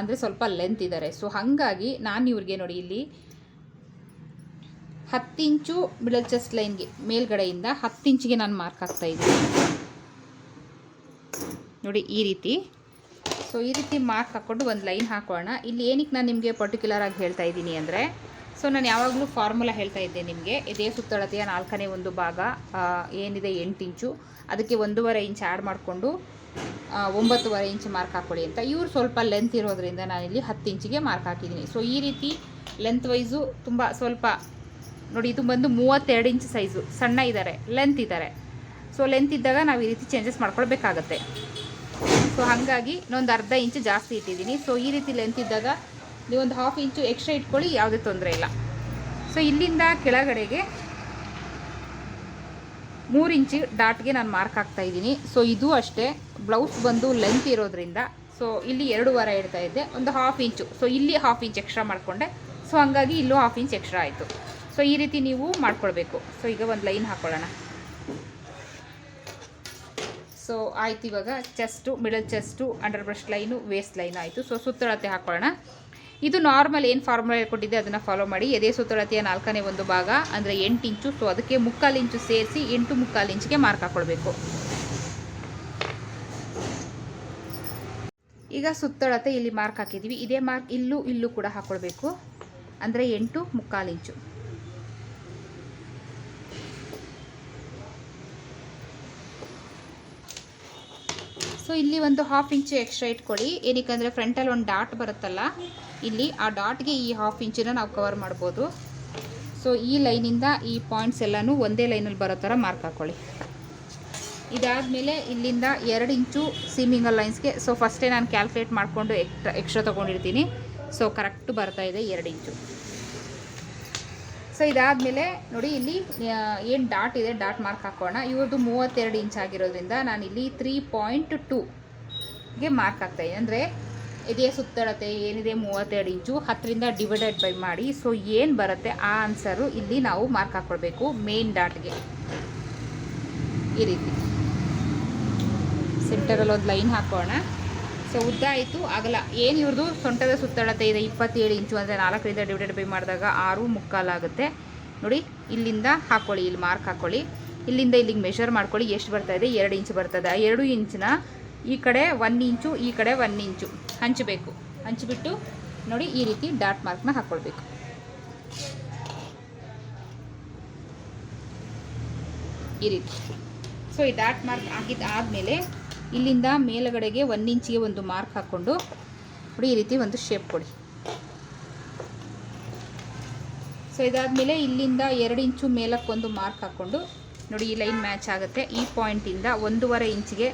ಅಂದರೆ ಸ್ವಲ್ಪ ಲೆಂತ್ ಇದ್ದಾರೆ ಸೊ ಹಾಗಾಗಿ ನಾನು ಇವ್ರಿಗೆ ನೋಡಿ ಇಲ್ಲಿ ಹತ್ತು ಇಂಚು ಮಿಡಲ್ ಚೆಸ್ಟ್ ಲೈನ್ಗೆ ಮೇಲ್ಗಡೆಯಿಂದ ಹತ್ತು ಇಂಚಿಗೆ ನಾನು ಮಾರ್ಕ್ ಹಾಕ್ತಾ ಇದ್ದೀನಿ. ನೋಡಿ ಈ ರೀತಿ. ಸೊ ಈ ರೀತಿ ಮಾರ್ಕ್ ಹಾಕ್ಕೊಂಡು ಒಂದು ಲೈನ್ ಹಾಕೋಣ. ಇಲ್ಲಿ ಏನಕ್ಕೆ ನಾನು ನಿಮಗೆ ಪರ್ಟಿಕ್ಯುಲರ್ ಆಗಿ ಹೇಳ್ತಾ ಇದ್ದೀನಿ ಅಂದರೆ ಸೊ ನಾನು ಯಾವಾಗಲೂ ಫಾರ್ಮುಲಾ ಹೇಳ್ತಾ ಇದ್ದೆ ನಿಮಗೆ. ಇದೇ ಸುತ್ತಳತೆಯ ನಾಲ್ಕನೇ ಒಂದು ಭಾಗ ಏನಿದೆ ಎಂಟು ಇಂಚು. ಅದಕ್ಕೆ ಒಂದೂವರೆ ಇಂಚ್ ಆ್ಯಡ್ ಮಾಡಿಕೊಂಡು ಒಂಬತ್ತುವರೆ ಇಂಚ್ ಮಾರ್ಕ್ ಹಾಕ್ಕೊಳ್ಳಿ ಅಂತ. ಇವ್ರು ಸ್ವಲ್ಪ ಲೆಂತ್ ಇರೋದ್ರಿಂದ ನಾನಿಲ್ಲಿ ಹತ್ತು ಇಂಚಿಗೆ ಮಾರ್ಕ್ ಹಾಕಿದ್ದೀನಿ. ಸೊ ಈ ರೀತಿ ಲೆಂತ್ ವೈಸು ತುಂಬ ಸ್ವಲ್ಪ, ನೋಡಿ ಇದು ಬಂದು ಮೂವತ್ತೆರಡು ಇಂಚ್ ಸೈಜು ಸಣ್ಣ ಇದ್ದಾರೆ ಲೆಂತ್ ಇದ್ದಾರೆ ಸೊ ಲೆಂತ್ ಇದ್ದಾಗ ನಾವು ಈ ರೀತಿ ಚೇಂಜಸ್ ಮಾಡ್ಕೊಳ್ಬೇಕಾಗತ್ತೆ. ಸೊ ಹಾಗಾಗಿ ಇನ್ನೊಂದು ಅರ್ಧ ಇಂಚು ಜಾಸ್ತಿ ಇಟ್ಟಿದ್ದೀನಿ. ಸೊ ಈ ರೀತಿ ಲೆಂತ್ ಇದ್ದಾಗ ನೀವೊಂದು ಹಾಫ್ ಇಂಚು ಎಕ್ಸ್ಟ್ರಾ ಇಟ್ಕೊಳ್ಳಿ, ಯಾವುದೇ ತೊಂದರೆ ಇಲ್ಲ. ಸೊ ಇಲ್ಲಿಂದ ಕೆಳಗಡೆಗೆ ಮೂರು ಇಂಚು ಡಾಟ್ಗೆ ನಾನು ಮಾರ್ಕ್ ಹಾಕ್ತಾ ಇದ್ದೀನಿ. ಸೊ ಇದು ಅಷ್ಟೇ. ಬ್ಲೌಸ್ ಬಂದು ಲೆಂತ್ ಇರೋದ್ರಿಂದ ಸೊ ಇಲ್ಲಿ ಎರಡೂವರೆ ಇಡ್ತಾ ಇದ್ದೆ. ಒಂದು ಹಾಫ್ ಇಂಚು ಸೊ ಇಲ್ಲಿ ಹಾಫ್ ಇಂಚ್ ಎಕ್ಸ್ಟ್ರಾ ಮಾಡಿಕೊಂಡೆ. ಸೊ ಹಂಗಾಗಿ ಇಲ್ಲೂ ಹಾಫ್ ಇಂಚ್ ಎಕ್ಸ್ಟ್ರಾ ಆಯಿತು. ಸೊ ಈ ರೀತಿ ನೀವು ಮಾಡ್ಕೊಳ್ಬೇಕು. ಸೊ ಈಗ ಒಂದು ಲೈನ್ ಹಾಕ್ಕೊಳ್ಳೋಣ ಸೊ ಆಯ್ತು ಇವಾಗ ಚೆಸ್ಟು ಮಿಡಲ್ ಚೆಸ್ಟು ಅಂಡರ್ ಬ್ರಷ್ ಲೈನು ವೇಸ್ಟ್ ಲೈನ್ ಆಯಿತು. ಸೊ ಸುತ್ತಳತೆ ಹಾಕೊಳ್ಳೋಣ. ಇದು ನಾರ್ಮಲ್ ಏನು ಫಾರ್ಮುಲಾ ಹೇಳ್ಕೊಟ್ಟಿದ್ದೆ ಅದನ್ನು ಫಾಲೋ ಮಾಡಿ. ಎದೆ ಸುತ್ತಳತೆಯ ನಾಲ್ಕನೇ ಒಂದು ಭಾಗ, ಅಂದರೆ ಎಂಟು ಇಂಚು. ಸೊ ಅದಕ್ಕೆ ಮುಕ್ಕಾಲು ಇಂಚು ಸೇರಿಸಿ ಎಂಟು ಮುಕ್ಕಾಲು ಇಂಚಿಗೆ ಮಾರ್ಕ್ ಹಾಕ್ಕೊಳ್ಬೇಕು ಈಗ ಸುತ್ತಳತೆ ಇಲ್ಲಿ ಮಾರ್ಕ್ ಹಾಕಿದ್ದೀವಿ ಇದೇ ಮಾರ್ಕ್ ಇಲ್ಲೂ ಇಲ್ಲೂ ಕೂಡ ಹಾಕ್ಕೊಳ್ಬೇಕು ಅಂದರೆ ಎಂಟು ಮುಕ್ಕಾಲು ಇಂಚು. ಸೊ ಇಲ್ಲಿ ಒಂದು ಹಾಫ್ ಇಂಚು ಎಕ್ಸ್ಟ್ರಾ ಇಟ್ಕೊಳ್ಳಿ. ಏನಕ್ಕೆ ಫ್ರಂಟಲ್ಲಿ ಒಂದು ಡಾಟ್ ಬರುತ್ತಲ್ಲ, ಇಲ್ಲಿ ಆ ಡಾಟ್ಗೆ ಈ ಹಾಫ್ ಇಂಚನ್ನ ನಾವು ಕವರ್ ಮಾಡ್ಬೋದು. ಸೊ ಈ ಲೈನಿಂದ ಈ ಪಾಯಿಂಟ್ಸ್ ಎಲ್ಲನೂ ಒಂದೇ ಲೈನಲ್ಲಿ ಬರೋ ಥರ ಮಾರ್ಕ್ ಹಾಕ್ಕೊಳ್ಳಿ ಇದಾದಮೇಲೆ ಇಲ್ಲಿಂದ ಎರಡು ಇಂಚು ಸೀಮಿಂಗಲ್ ಲೈನ್ಸ್ಗೆ ಸೊ ಫಸ್ಟೇ ನಾನು ಕ್ಯಾಲ್ಕುಲೇಟ್ ಮಾಡಿಕೊಂಡು ಎಕ್ಸ್ಟ್ರಾ ಎಕ್ಸ್ಟ್ರಾ ತೊಗೊಂಡಿರ್ತೀನಿ. ಸೊ ಕರೆಕ್ಟ್ ಬರ್ತಾ ಇದೆ ಎರಡು ಇಂಚು. ಸೊ ಇದಾದಮೇಲೆ ನೋಡಿ ಇಲ್ಲಿ ಏನು ಡಾಟ್ ಇದೆ, ಡಾಟ್ ಮಾರ್ಕ್ ಹಾಕೋಣ. ಇವ್ರದ್ದು ಮೂವತ್ತೆರಡು ಇಂಚ್ ಆಗಿರೋದ್ರಿಂದ ನಾನು ಇಲ್ಲಿ ತ್ರೀ ಪಾಯಿಂಟ್ ಟೂಗೆ ಮಾರ್ಕ್ ಇದ್ದೀನಿ. ಅಂದರೆ ಇದೇ ಸುತ್ತಳತೆ, ಏನಿದೆ ಮೂವತ್ತೆರಡು ಇಂಚು, ಹತ್ತರಿಂದ ಡಿವೈಡೆಡ್ ಬೈ ಮಾಡಿ. ಸೊ ಏನು ಬರುತ್ತೆ ಆ ಆನ್ಸರು ಇಲ್ಲಿ ನಾವು ಮಾರ್ಕ್ ಹಾಕ್ಕೊಳ್ಬೇಕು ಮೇನ್ ಡಾಟ್ಗೆ ಈ ರೀತಿ. ಸೆಂಟರಲ್ಲಿ ಒಂದು ಲೈನ್ ಹಾಕೋಣ. ಸೊ ಉದ್ದ ಆಯಿತು, ಆಗಲ್ಲ. ಏನು ಇವ್ರದ್ದು ಸೊಂಟದ ಸುತ್ತಳತೆ ಇದೆ, ಇಪ್ಪತ್ತೇಳು ಇಂಚು ಅಂದರೆ ನಾಲ್ಕರಿಂದ ಡಿವೈಡೆಡ್ ಬೈ ಮಾಡಿದಾಗ ಆರು ಮುಕ್ಕಾಲಾಗುತ್ತೆ ನೋಡಿ, ಇಲ್ಲಿಂದ ಹಾಕ್ಕೊಳ್ಳಿ ಇಲ್ಲಿ ಮಾರ್ಕ್ ಹಾಕ್ಕೊಳ್ಳಿ ಇಲ್ಲಿಂದ ಇಲ್ಲಿಗೆ ಮೆಷರ್ ಮಾಡ್ಕೊಳ್ಳಿ, ಎಷ್ಟು ಬರ್ತಾ ಇದೆ? ಎರಡು ಇಂಚು ಬರ್ತದೆ ಆ ಎರಡು ಇಂಚಿನ ಈ ಕಡೆ ಒನ್ ಇಂಚು, ಈ ಕಡೆ ಒನ್ ಇಂಚು. ಹಂಚಬೇಕು. ಹಂಚಿಬಿಟ್ಟು ನೋಡಿ, ಈ ರೀತಿ ಡಾಟ್ ಮಾರ್ಕ್ನ ಹಾಕ್ಕೊಳ್ಬೇಕು ಈ ರೀತಿ. ಸೊ ಈ ಡಾಟ್ ಮಾರ್ಕ್ ಹಾಕಿದ ಆದಮೇಲೆ ಇಲ್ಲಿಂದ ಮೇಲುಗಡೆಗೆ ಒಂದು ಇಂಚಿಗೆ ಒಂದು ಮಾರ್ಕ್ ಹಾಕ್ಕೊಂಡು ನೋಡಿ ಈ ರೀತಿ ಒಂದು ಶೇಪ್ ಕೊಡಿ. ಸೊ ಇದಾದಮೇಲೆ ಇಲ್ಲಿಂದ ಎರಡು ಇಂಚು ಮೇಲಕ್ಕೆ ಒಂದು ಮಾರ್ಕ್ ಹಾಕ್ಕೊಂಡು ನೋಡಿ ಈ ಲೈನ್ ಮ್ಯಾಚ್ ಆಗುತ್ತೆ. ಈ ಪಾಯಿಂಟಿಂದ ಒಂದೂವರೆ ಇಂಚಿಗೆ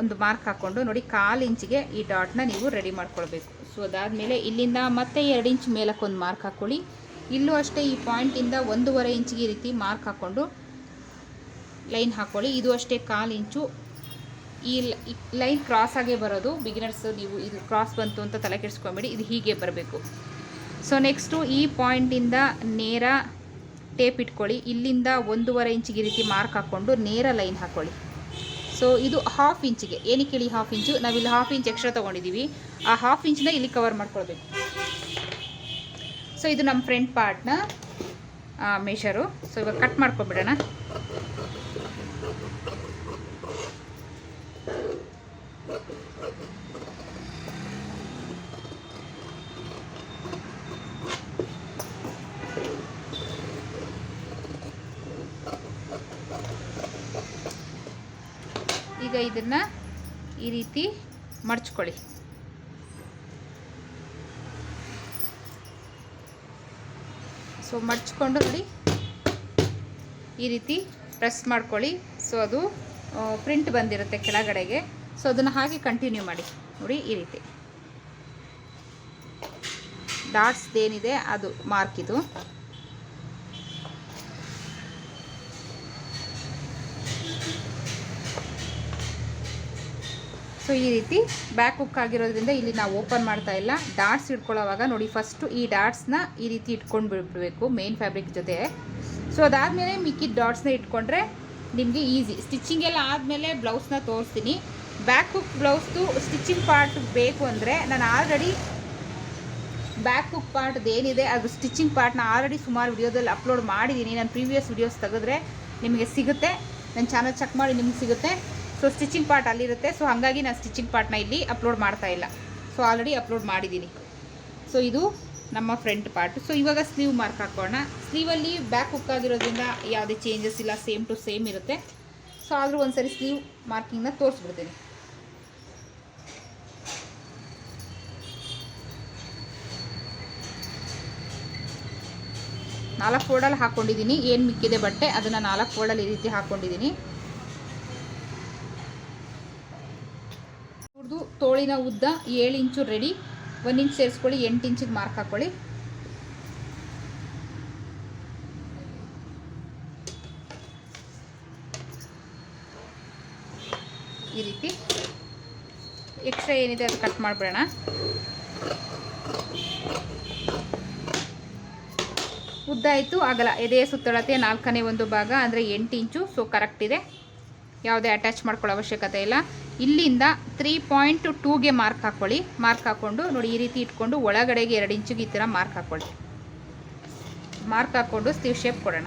ಒಂದು ಮಾರ್ಕ್ ಹಾಕ್ಕೊಂಡು ನೋಡಿ ಕಾಲು ಇಂಚಿಗೆ ಈ ಡಾಟ್ನ ನೀವು ರೆಡಿ ಮಾಡ್ಕೊಳ್ಬೇಕು. ಸೊ ಅದಾದಮೇಲೆ ಇಲ್ಲಿಂದ ಮತ್ತೆ ಎರಡು ಇಂಚ್ ಮೇಲಕ್ಕೆ ಒಂದು ಮಾರ್ಕ್ ಹಾಕ್ಕೊಳ್ಳಿ ಇಲ್ಲೂ ಅಷ್ಟೇ ಈ ಪಾಯಿಂಟಿಂದ ಒಂದೂವರೆ ಇಂಚಿಗೆ ಈ ರೀತಿ ಮಾರ್ಕ್ ಹಾಕ್ಕೊಂಡು ಲೈನ್ ಹಾಕ್ಕೊಳ್ಳಿ ಇದು ಅಷ್ಟೇ ಕಾಲು ಇಂಚು ಈ ಲೈನ್ ಕ್ರಾಸ್ ಆಗೇ ಬರೋದು. ಬಿಗಿನರ್ಸ್ ನೀವು ಇದು ಕ್ರಾಸ್ ಬಂತು ಅಂತ ತಲೆ ಕೆಡಿಸ್ಕೊಂಬೇಡಿ. ಇದು ಹೀಗೆ ಬರಬೇಕು. ಸೊ ನೆಕ್ಸ್ಟು ಈ ಪಾಯಿಂಟಿಂದ ನೇರ ಟೇಪ್ ಇಟ್ಕೊಳ್ಳಿ. ಇಲ್ಲಿಂದ ಒಂದೂವರೆ ಇಂಚಿಗೆ ರೀತಿ ಮಾರ್ಕ್ ಹಾಕ್ಕೊಂಡು ನೇರ ಲೈನ್ ಹಾಕ್ಕೊಳ್ಳಿ ಸೊ ಇದು ಹಾಫ್ ಇಂಚಿಗೆ ಏನಕ್ಕೆ ಹೇಳಿ ಹಾಫ್ ಇಂಚು ನಾವಿಲ್ಲಿ ಹಾಫ್ ಇಂಚ್ ಎಕ್ಸ್ಟ್ರಾ ತೊಗೊಂಡಿದ್ದೀವಿ ಆ ಹಾಫ್ ಇಂಚನ್ನ ಇಲ್ಲಿ ಕವರ್ ಮಾಡ್ಕೊಳ್ಬೇಕು. ಸೊ ಇದು ನಮ್ಮ ಫ್ರಂಟ್ ಪಾರ್ಟ್ನ ಮೆಷರು ಸೊ ಇವಾಗ ಕಟ್ ಮಾಡ್ಕೊಬಿಡೋಣ. ಈಗ ಇದನ್ನು ಈ ರೀತಿ ಮಡ್ಚ್ಕೊಳ್ಳಿ ಸೊ ಮಡ್ಚ್ಕೊಂಡು ನೋಡಿ. ಈ ರೀತಿ ಪ್ರೆಸ್ ಮಾಡ್ಕೊಳ್ಳಿ. ಸೊ ಅದು ಪ್ರಿಂಟ್ ಬಂದಿರುತ್ತೆ ಕೆಳಗಡೆಗೆ. ಸೊ ಅದನ್ನು ಹಾಗೆ ಕಂಟಿನ್ಯೂ ಮಾಡಿ. ನೋಡಿ, ಈ ರೀತಿ. ಡಾಟ್ಸ್ ಏನಿದೆ, ಅದು ಮಾರ್ಕ್ ಇದು. ಸೊ ಈ ರೀತಿ ಬ್ಯಾಕ್ ಹುಕ್ ಆಗಿರೋದ್ರಿಂದ ಇಲ್ಲಿ ನಾವು ಓಪನ್ ಮಾಡ್ತಾ ಇಲ್ಲ. ಡಾಟ್ಸ್ ಇಟ್ಕೊಳ್ಳೋವಾಗ ನೋಡಿ ಫಸ್ಟು ಈ ಡಾಟ್ಸ್ನ ಈ ರೀತಿ ಇಟ್ಕೊಂಡು ಬಿಡ್ಬೇಕು ಮೇನ್ ಫ್ಯಾಬ್ರಿಕ್ ಜೊತೆ. ಸೊ ಅದಾದಮೇಲೆ ಮಿಕ್ಕಿದ ಡಾಟ್ಸ್ನ ಇಟ್ಕೊಂಡ್ರೆ ನಿಮಗೆ ಈಸಿ ಸ್ಟಿಚಿಂಗ್ ಎಲ್ಲ ಆದಮೇಲೆ ಬ್ಲೌಸ್ನ ತೋರಿಸ್ತೀನಿ. ಬ್ಯಾಕ್ ಹುಕ್ ಬ್ಲೌಸ್ದು ಸ್ಟಿಚಿಂಗ್ ಪಾರ್ಟ್ ಬೇಕು ಅಂದರೆ ನಾನು ಆಲ್ರೆಡಿ ಬ್ಯಾಕ್ ಹುಕ್ ಪಾರ್ಟ್ ಏನಿದೆ, ಅದು ಸ್ಟಿಚಿಂಗ್ ಪಾರ್ಟ್ನ ಆಲ್ರೆಡಿ ಸುಮಾರು ವಿಡಿಯೋದಲ್ಲಿ ಅಪ್ಲೋಡ್ ಮಾಡಿದ್ದೀನಿ. ನಾನು ಪ್ರೀವಿಯಸ್ ವಿಡಿಯೋಸ್ ತೆಗೆದ್ರೆ ನಿಮಗೆ ಸಿಗುತ್ತೆ. ನನ್ನ ಚಾನಲ್ ಚೆಕ್ ಮಾಡಿ ನಿಮ್ಗೆ ಸಿಗುತ್ತೆ. ಸೊ ಸ್ಟಿಚಿಂಗ್ ಪಾರ್ಟ್ ಅಲ್ಲಿರುತ್ತೆ. ಸೊ ಹಾಗಾಗಿ ನಾನು ಸ್ಟಿಚಿಂಗ್ ಪಾರ್ಟ್ನ ಇಲ್ಲಿ ಅಪ್ಲೋಡ್ ಮಾಡ್ತಾ ಇಲ್ಲ. ಸೊ ಆಲ್ರೆಡಿ ಅಪ್ಲೋಡ್ ಮಾಡಿದ್ದೀನಿ. ಸೊ ಇದು ನಮ್ಮ ಫ್ರಂಟ್ ಪಾರ್ಟ್. ಸೊ ಇವಾಗ ಸ್ಲೀವ್ ಮಾರ್ಕ್ ಹಾಕೋಣ. ಸ್ಲೀವಲ್ಲಿ ಬ್ಯಾಕ್ ಹುಕ್ ಆಗಿರೋದ್ರಿಂದ ಯಾವುದೇ ಚೇಂಜಸ್ ಇಲ್ಲ. ಸೇಮ್ ಟು ಸೇಮ್ ಇರುತ್ತೆ. ಸೊ ಆದರೂ ಒಂದ್ಸರಿ ಸ್ಲೀವ್ ಮಾರ್ಕಿಂಗ್ನ ತೋರಿಸ್ಬಿಡ್ತೀನಿ. ನಾಲ್ಕು ಫೋಲ್ಡಲ್ಲಿ ಹಾಕ್ಕೊಂಡಿದ್ದೀನಿ ಏನು ಮಿಕ್ಕಿದೆ ಬಟ್ಟೆ, ಅದನ್ನು ನಾಲ್ಕು ಫೋಲ್ಡಲ್ಲಿ ಈ ರೀತಿ ಹಾಕ್ಕೊಂಡಿದ್ದೀನಿ ಇವ್ರದ್ದು ತೋಳಿನ ಉದ್ದ ಏಳು ಇಂಚು ರೆಡಿ ಒಂದು ಇಂಚ್ ಸೇರಿಸ್ಕೊಳ್ಳಿ, ಎಂಟು ಇಂಚಿಗೆ ಮಾರ್ಕ್ ಹಾಕ್ಕೊಳ್ಳಿ ಈ ರೀತಿ. ಎಕ್ಸ್ಟ್ರಾ ಏನಿದೆ ಅದು ಕಟ್ ಮಾಡಿಬಿಡೋಣ. ಉದ್ದ ಆಯಿತು ಅಗಲ ಎದೆಯ ಸುತ್ತಳತೆ ನಾಲ್ಕನೇ ಒಂದು ಭಾಗ, ಅಂದರೆ ಎಂಟು ಇಂಚು. ಸೊ ಕರೆಕ್ಟ್ ಇದೆ. ಯಾವುದೇ ಅಟ್ಯಾಚ್ ಮಾಡ್ಕೊಳ್ಳೋ ಅವಶ್ಯಕತೆ ಇಲ್ಲ. ಇಲ್ಲಿಂದ ತ್ರೀ ಪಾಯಿಂಟ್ ಟೂಗೆ ಮಾರ್ಕ್ ಹಾಕ್ಕೊಳ್ಳಿ ಮಾರ್ಕ್ ಹಾಕ್ಕೊಂಡು ನೋಡಿ, ಈ ರೀತಿ ಇಟ್ಕೊಂಡು ಒಳಗಡೆಗೆ ಎರಡು ಇಂಚಿಗೆ ಈ ಥರ ಮಾರ್ಕ್ ಹಾಕ್ಕೊಳ್ಳಿ ಮಾರ್ಕ್ ಹಾಕ್ಕೊಂಡು ಸ್ಲೀವ್ ಶೇಪ್ ಕೊಡೋಣ.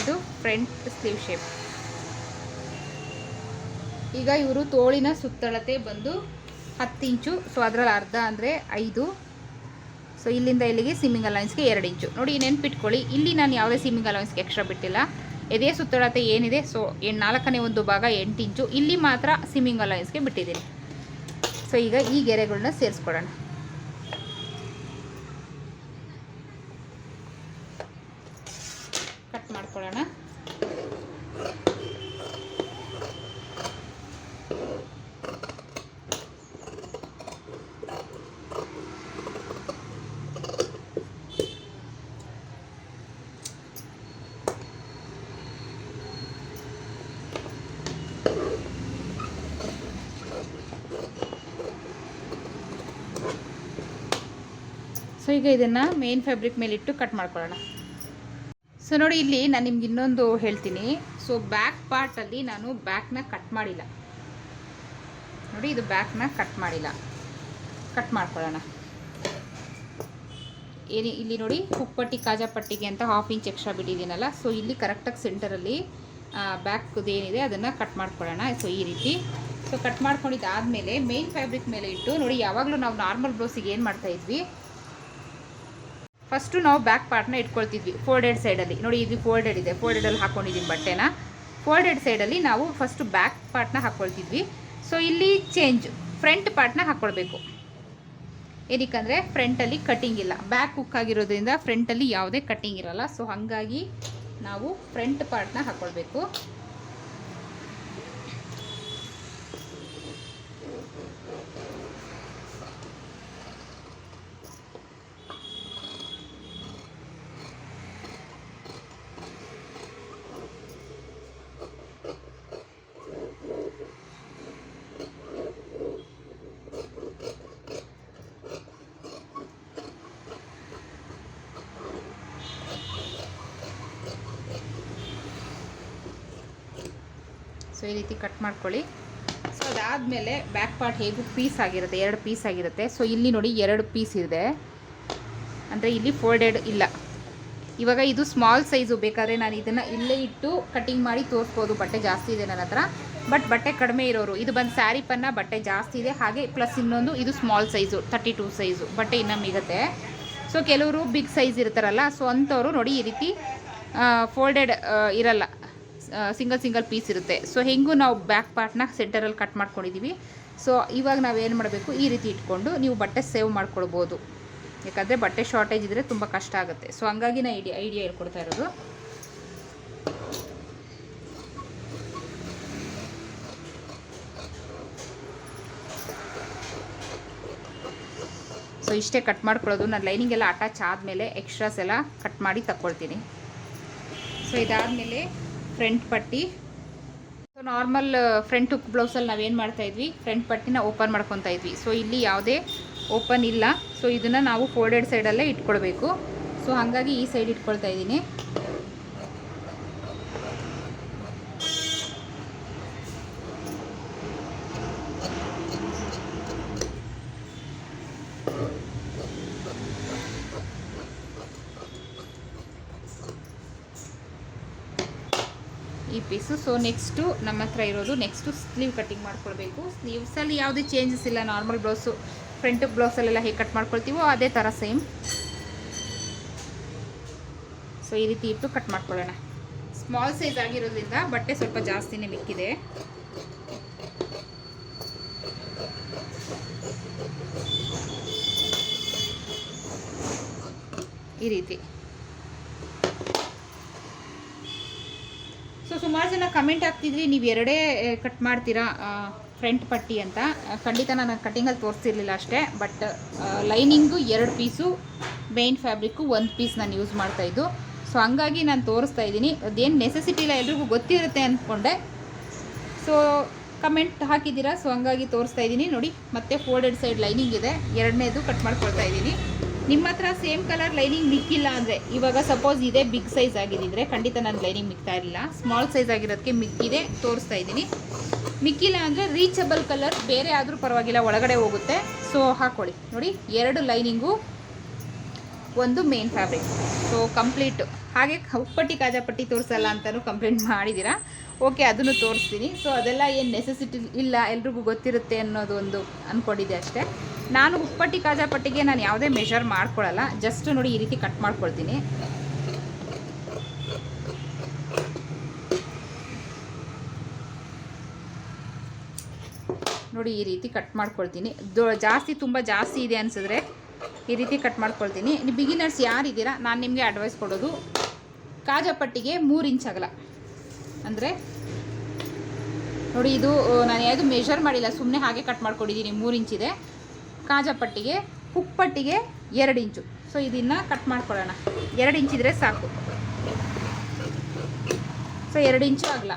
ಇದು ಫ್ರಂಟ್ ಸ್ಲೀವ್ ಶೇಪ್ ಈಗ ಇವರು ತೋಳಿನ ಸುತ್ತಳತೆ ಬಂದು ಹತ್ತು ಇಂಚು. ಸೊ ಅದರಲ್ಲಿ ಅರ್ಧ ಅಂದರೆ ಐದು. ಸೊ ಇಲ್ಲಿಂದ ಇಲ್ಲಿಗೆ ಸಿಮ್ಮಿಂಗ್ ಅಲೌನ್ಸ್ಗೆ ಎರಡು ಇಂಚು. ನೋಡಿ ನೆನ್ಪಿಟ್ಕೊಳ್ಳಿ. ಇಲ್ಲಿ ನಾನು ಯಾವುದೇ ಸಿಮ್ಮಿಂಗ್ ಅಲೌನ್ಸ್ಗೆ ಎಕ್ಸ್ಟ್ರಾ ಬಿಟ್ಟಿಲ್ಲ. ಎದೆ ಸುತ್ತಳತೆ ಏನಿದೆ? ಸೊ ನಾಲ್ಕನೇ ಒಂದು ಭಾಗ ಎಂಟು ಇಂಚು. ಇಲ್ಲಿ ಮಾತ್ರ ಸಿಮ್ಮಿಂಗ್ ಅಲೌನ್ಸ್ಗೆ ಬಿಟ್ಟಿದ್ದೀನಿ. ಸೊ ಈಗ ಈ ಗೆರೆಗಳನ್ನ ಸೇರಿಸ್ಕೊಡೋಣ ಕಟ್ ಮಾಡ್ಕೊಳ್ಳೋಣ ಸೊ ಈಗ ಇದನ್ನು ಮೇನ್ ಫ್ಯಾಬ್ರಿಕ್ ಮೇಲಿಟ್ಟು ಕಟ್ ಮಾಡ್ಕೊಳ್ಳೋಣ. ಸೊ ನೋಡಿ ಇಲ್ಲಿ ನಾನು ನಿಮ್ಗೆ ಇನ್ನೊಂದು ಹೇಳ್ತೀನಿ. ಸೊ ಬ್ಯಾಕ್ ಪಾರ್ಟಲ್ಲಿ ನಾನು ಬ್ಯಾಕ್ನ ಕಟ್ ಮಾಡಿಲ್ಲ. ನೋಡಿ ಇದು ಬ್ಯಾಕ್ನ ಕಟ್ ಮಾಡಿಲ್ಲ. ಕಟ್ ಮಾಡ್ಕೊಳ್ಳೋಣ. ಏನು ಇಲ್ಲಿ ನೋಡಿ ಹುಪ್ಪಟ್ಟಿ ಕಾಜಾಪಟ್ಟಿಗೆ ಅಂತ ಹಾಫ್ ಇಂಚ್ ಎಕ್ಸ್ಟ್ರಾ ಬಿಟ್ಟಿದ್ದೀನಲ್ಲ ಸೊ ಇಲ್ಲಿ ಕರೆಕ್ಟಾಗಿ ಸೆಂಟರಲ್ಲಿ ಬ್ಯಾಕ್ದು ಏನಿದೆ ಅದನ್ನು ಕಟ್ ಮಾಡ್ಕೊಳ್ಳೋಣ. ಸೊ ಈ ರೀತಿ. ಸೊ ಕಟ್ ಮಾಡ್ಕೊಂಡಿದ್ದಾದಮೇಲೆ ಮೇನ್ ಫ್ಯಾಬ್ರಿಕ್ ಮೇಲೆ ಇಟ್ಟು ನೋಡಿ ಯಾವಾಗಲೂ ನಾವು ನಾರ್ಮಲ್ ಬ್ಲೌಸಿಗೆ ಏನು ಮಾಡ್ತಾ ಇದ್ವಿ? ಫಸ್ಟು ನಾವು ಬ್ಯಾಕ್ ಪಾರ್ಟ್ನ ಇಟ್ಕೊಳ್ತಿದ್ವಿ. ಫೋಲ್ಡೆಡ್ ಸೈಡಲ್ಲಿ ನೋಡಿ ಇದು ಫೋಲ್ಡೆಡ್ ಇದೆ. ಫೋಲ್ಡೆಡಲ್ಲಿ ಹಾಕ್ಕೊಂಡಿದ್ದೀನಿ ಬಟ್ಟೆನ. ಫೋಲ್ಡೆಡ್ ಸೈಡಲ್ಲಿ ನಾವು ಫಸ್ಟು ಬ್ಯಾಕ್ ಪಾರ್ಟ್ನ ಹಾಕ್ಕೊಳ್ತಿದ್ವಿ ಸೊ ಇಲ್ಲಿ ಚೇಂಜ್ ಫ್ರಂಟ್ ಪಾರ್ಟ್ನ ಹಾಕ್ಕೊಳ್ಬೇಕು ಏನಕ್ಕಂದರೆ ಫ್ರಂಟಲ್ಲಿ ಕಟ್ಟಿಂಗ್ ಇಲ್ಲ. ಬ್ಯಾಕ್ ಹುಕ್ ಆಗಿರೋದ್ರಿಂದ ಫ್ರಂಟಲ್ಲಿ ಯಾವುದೇ ಕಟ್ಟಿಂಗ್ ಇರಲ್ಲ. ಸೊ ಹಾಗಾಗಿ ನಾವು ಫ್ರಂಟ್ ಪಾರ್ಟ್ನ ಹಾಕ್ಕೊಳ್ಬೇಕು ಈ ರೀತಿ ಕಟ್ ಮಾಡ್ಕೊಳ್ಳಿ. ಸೊ ಅದಾದಮೇಲೆ ಬ್ಯಾಕ್ ಪಾರ್ಟ್ ಹೇಗೂ ಪೀಸ್ ಆಗಿರುತ್ತೆ, ಎರಡು ಪೀಸ್ ಆಗಿರುತ್ತೆ. ಸೊ ಇಲ್ಲಿ ನೋಡಿ ಎರಡು ಪೀಸ್ ಇದೆ. ಅಂದರೆ ಇಲ್ಲಿ ಫೋಲ್ಡೆಡ್ ಇಲ್ಲ. ಇವಾಗ ಇದು ಸ್ಮಾಲ್ ಸೈಜು ಬೇಕಾದರೆ ನಾನು ಇದನ್ನು ಇಲ್ಲೇ ಇಟ್ಟು ಕಟಿಂಗ್ ಮಾಡಿ ತೋರಿಸ್ಬೋದು. ಬಟ್ಟೆ ಜಾಸ್ತಿ ಇದೆ ನನ್ನ ಹತ್ರ. ಬಟ್ ಬಟ್ಟೆ ಕಡಿಮೆ ಇರೋರು, ಇದು ಬಂದು ಸ್ಯಾರಿ ಪನ್ನ ಬಟ್ಟೆ ಜಾಸ್ತಿ ಇದೆ. ಹಾಗೆ ಪ್ಲಸ್ ಇನ್ನೊಂದು ಇದು small size thirty two size ಬಟ್ಟೆ ಇನ್ನೂ ಮಿಗುತ್ತೆ. ಸೊ ಕೆಲವರು ಬಿಗ್ ಸೈಜ್ ಇರ್ತಾರಲ್ಲ ಸೊ ಅಂಥವ್ರು ನೋಡಿ ಈ ರೀತಿ ಫೋಲ್ಡೆಡ್ ಇರಲ್ಲ. ಸಿಂಗಲ್ ಸಿಂಗಲ್ ಪೀಸ್ ಇರುತ್ತೆ. ಸೊ ಹೆಂಗೂ ನಾವು ಬ್ಯಾಕ್ ಪಾರ್ಟ್ನ ಸೆಂಟರಲ್ಲಿ ಕಟ್ ಮಾಡ್ಕೊಂಡಿದ್ದೀವಿ ಸೊ ಇವಾಗ ನಾವೇನು ಮಾಡಬೇಕು? ಈ ರೀತಿ ಇಟ್ಕೊಂಡು ನೀವು ಬಟ್ಟೆ ಸೇವ್ ಮಾಡ್ಕೊಳ್ಬೋದು. ಯಾಕಂದರೆ ಬಟ್ಟೆ ಶಾರ್ಟೇಜ್ ಇದ್ದರೆ ತುಂಬ ಕಷ್ಟ ಆಗುತ್ತೆ. ಸೊ ಹಂಗಾಗಿ ನಾನು ಐಡಿಯಾ ಐಡಿಯಾ ಹೇಳ್ಕೊಡ್ತಾ ಇರೋದು. ಸೊ ಇಷ್ಟೇ ಕಟ್ ಮಾಡ್ಕೊಳ್ಳೋದು. ನಾನು ಲೈನಿಂಗ್ ಎಲ್ಲ ಅಟ್ಯಾಚ್ ಆದಮೇಲೆ ಎಕ್ಸ್ಟ್ರಾಸ್ ಎಲ್ಲ ಕಟ್ ಮಾಡಿ ತಗೊಳ್ತೀನಿ ಸೊ ಇದಾದಮೇಲೆ ಫ್ರಂಟ್ ಪಟ್ಟಿ. ಸೊ ನಾರ್ಮಲ್ ಫ್ರಂಟ್ ಹುಕ್ ಬ್ಲೌಸಲ್ಲಿ ನಾವೇನು ಮಾಡ್ತಾ ಇದ್ವಿ? ಫ್ರಂಟ್ ಪಟ್ಟಿನ ಓಪನ್ ಮಾಡ್ಕೊತಾ ಇದ್ವಿ. ಸೊ ಇಲ್ಲಿ ಯಾವುದೇ ಓಪನ್ ಇಲ್ಲ. ಸೊ ಇದನ್ನು ನಾವು ಫೋಲ್ಡೆಡ್ ಸೈಡಲ್ಲೇ ಇಟ್ಕೊಳ್ಬೇಕು. ಸೊ ಹಾಗಾಗಿ ಈ ಸೈಡ್ ಇಟ್ಕೊಳ್ತಾ ಇದ್ದೀನಿ ಈ ಪೀಸು ಸೊ ನೆಕ್ಸ್ಟು ನಮ್ಮ ಹತ್ರ ಇರೋದು ನೆಕ್ಸ್ಟು ಸ್ಲೀವ್ ಕಟ್ಟಿಂಗ್ ಮಾಡ್ಕೊಳ್ಬೇಕು. ಸ್ಲೀವ್ಸಲ್ಲಿ ಯಾವುದೇ ಚೇಂಜಸ್ ಇಲ್ಲ ನಾರ್ಮಲ್ ಬ್ಲೌಸು ಫ್ರಂಟ್ ಬ್ಲೌಸಲ್ಲೆಲ್ಲ ಹೇಗೆ ಕಟ್ ಮಾಡ್ಕೊಳ್ತೀವೋ ಅದೇ ಥರ ಸೇಮ್ ಸೊ ಈ ರೀತಿ ಇಟ್ಟು ಕಟ್ ಮಾಡ್ಕೊಳ್ಳೋಣ. ಸ್ಮಾಲ್ ಸೈಜ್ ಆಗಿರೋದ್ರಿಂದ ಬಟ್ಟೆ ಸ್ವಲ್ಪ ಜಾಸ್ತಿನೇ ಮಿಕ್ಕಿದೆ ಈ ರೀತಿ. ಸುಮಾರು ಜನ ಕಮೆಂಟ್ ಹಾಕ್ತಿದ್ರಿ, ನೀವು ಎರಡೇ ಕಟ್ ಮಾಡ್ತೀರಾ ಫ್ರಂಟ್ ಪಟ್ಟಿ ಅಂತ. ಖಂಡಿತ ನಾನು ಕಟ್ಟಿಂಗಲ್ಲಿ ತೋರಿಸಿರಲಿಲ್ಲ ಅಷ್ಟೇ ಬಟ್ ಲೈನಿಂಗು ಎರಡು ಪೀಸು ಮೇನ್ ಫ್ಯಾಬ್ರಿಕ್ಕು ಒಂದು ಪೀಸ್ ನಾನು ಯೂಸ್ ಮಾಡ್ತಾಯಿದ್ದು ಸೊ ಹಂಗಾಗಿ ನಾನು ತೋರಿಸ್ತಾ ಇದ್ದೀನಿ. ಅದೇನು ನೆಸೆಸಿಟಿ ಇಲ್ಲ, ಎಲ್ರಿಗೂ ಗೊತ್ತಿರುತ್ತೆ ಅಂದ್ಕೊಂಡೆ ಸೊ ಕಮೆಂಟ್ ಹಾಕಿದ್ದೀರಾ? ಸೊ ಹಂಗಾಗಿ ತೋರಿಸ್ತಾ ಇದ್ದೀನಿ. ನೋಡಿ, ಮತ್ತೆ ಫೋಲ್ಡೆಡ್ ಸೈಡ್ ಲೈನಿಂಗ್ ಇದೆ. ಎರಡನೇದು ಕಟ್ ಮಾಡ್ಕೊಳ್ತಾ ಇದ್ದೀನಿ. ನಿಮ್ಮ ಹತ್ರ ಸೇಮ್ ಕಲರ್ ಲೈನಿಂಗ್ ಮಿಕ್ಕಿಲ್ಲ ಅಂದರೆ, ಇವಾಗ ಸಪೋಸ್ ಇದೆ ಬಿಗ್ ಸೈಜ್ ಆಗಿದ್ದಿದ್ರೆ ಖಂಡಿತ ನಾನು ಲೈನಿಂಗ್ ಮಿಕ್ತಾ ಇರಲಿಲ್ಲ. ಸ್ಮಾಲ್ ಸೈಜ್ ಆಗಿರೋದಕ್ಕೆ ಮಿಕ್ಕಿದೆ, ತೋರಿಸ್ತಾ ಇದ್ದೀನಿ. ಮಿಕ್ಕಿಲ್ಲ ಅಂದರೆ ರೀಚಬಲ್ ಕಲರ್ ಬೇರೆ ಆದರೂ ಪರವಾಗಿಲ್ಲ, ಒಳಗಡೆ ಹೋಗುತ್ತೆ. ಸೊ ಹಾಕ್ಕೊಳ್ಳಿ ನೋಡಿ, ಎರಡು ಲೈನಿಂಗು ಒಂದು ಮೇನ್ ಫ್ಯಾಬ್ರಿಕ್ ಸೊ ಕಂಪ್ಲೀಟ್ ಹಾಗೆ ಉಪ್ಪಟ್ಟಿ ಕಾಜಾಪಟ್ಟಿ ತೋರಿಸಲ್ಲ ಅಂತಲೂ ಕಂಪ್ಲೇಂಟ್ ಮಾಡಿದ್ದೀರಾ? ಓಕೆ ಅದನ್ನು ತೋರಿಸ್ತೀನಿ. ಸೊ ಅದೆಲ್ಲ ಏನು ನೆಸೆಸಿಟಿ ಇಲ್ಲ, ಎಲ್ರಿಗೂ ಗೊತ್ತಿರುತ್ತೆ ಅನ್ನೋದು ಒಂದು ಅಂದ್ಕೊಂಡಿದ್ದೆ ಅಷ್ಟೇ. ನಾನು ಉಪ್ಪಟ್ಟಿ ಕಾಜಾಪಟ್ಟಿಗೆ ನಾನು ಯಾವುದೇ ಮೆಷರ್ ಮಾಡ್ಕೊಳ್ಳಲ್ಲ ಜಸ್ಟ್ ನೋಡಿ ಈ ರೀತಿ ಕಟ್ ಮಾಡ್ಕೊಳ್ತೀನಿ. ನೋಡಿ ಈ ರೀತಿ ಕಟ್ ಮಾಡ್ಕೊಳ್ತೀನಿ. ಜಾಸ್ತಿ ತುಂಬ ಜಾಸ್ತಿ ಇದೆ ಅನಿಸಿದ್ರೆ ಈ ರೀತಿ ಕಟ್ ಮಾಡ್ಕೊಳ್ತೀನಿ. ನೀವು ಬಿಗಿನರ್ಸ್ ಯಾರಿದ್ದೀರಾ, ನಾನು ನಿಮಗೆ ಅಡ್ವೈಸ್ ಕೊಡೋದು ಕಾಜಾಪಟ್ಟಿಗೆ ಮೂರು ಇಂಚ್ ಅಗಲ. ಅಂದರೆ, ನೋಡಿ ಇದು, ನಾನು ಯಾವುದು ಮೆಷರ್ ಮಾಡಿಲ್ಲ ಸುಮ್ಮನೆ ಹಾಗೆ ಕಟ್ ಮಾಡ್ಕೊಂಡಿದ್ದೀನಿ ಮೂರು ಇಂಚಿದೆ ಕಾಜಾಪಟ್ಟಿಗೆ ಹುಪ್ಪಟ್ಟಿಗೆ ಎರಡು ಇಂಚು. ಸೊ ಇದನ್ನು ಕಟ್ ಮಾಡ್ಕೊಳ್ಳೋಣ. ಎರಡು ಇದ್ರೆ ಸಾಕು. ಸೊ ಎರಡು ಇಂಚು ಆಗಲ್ಲ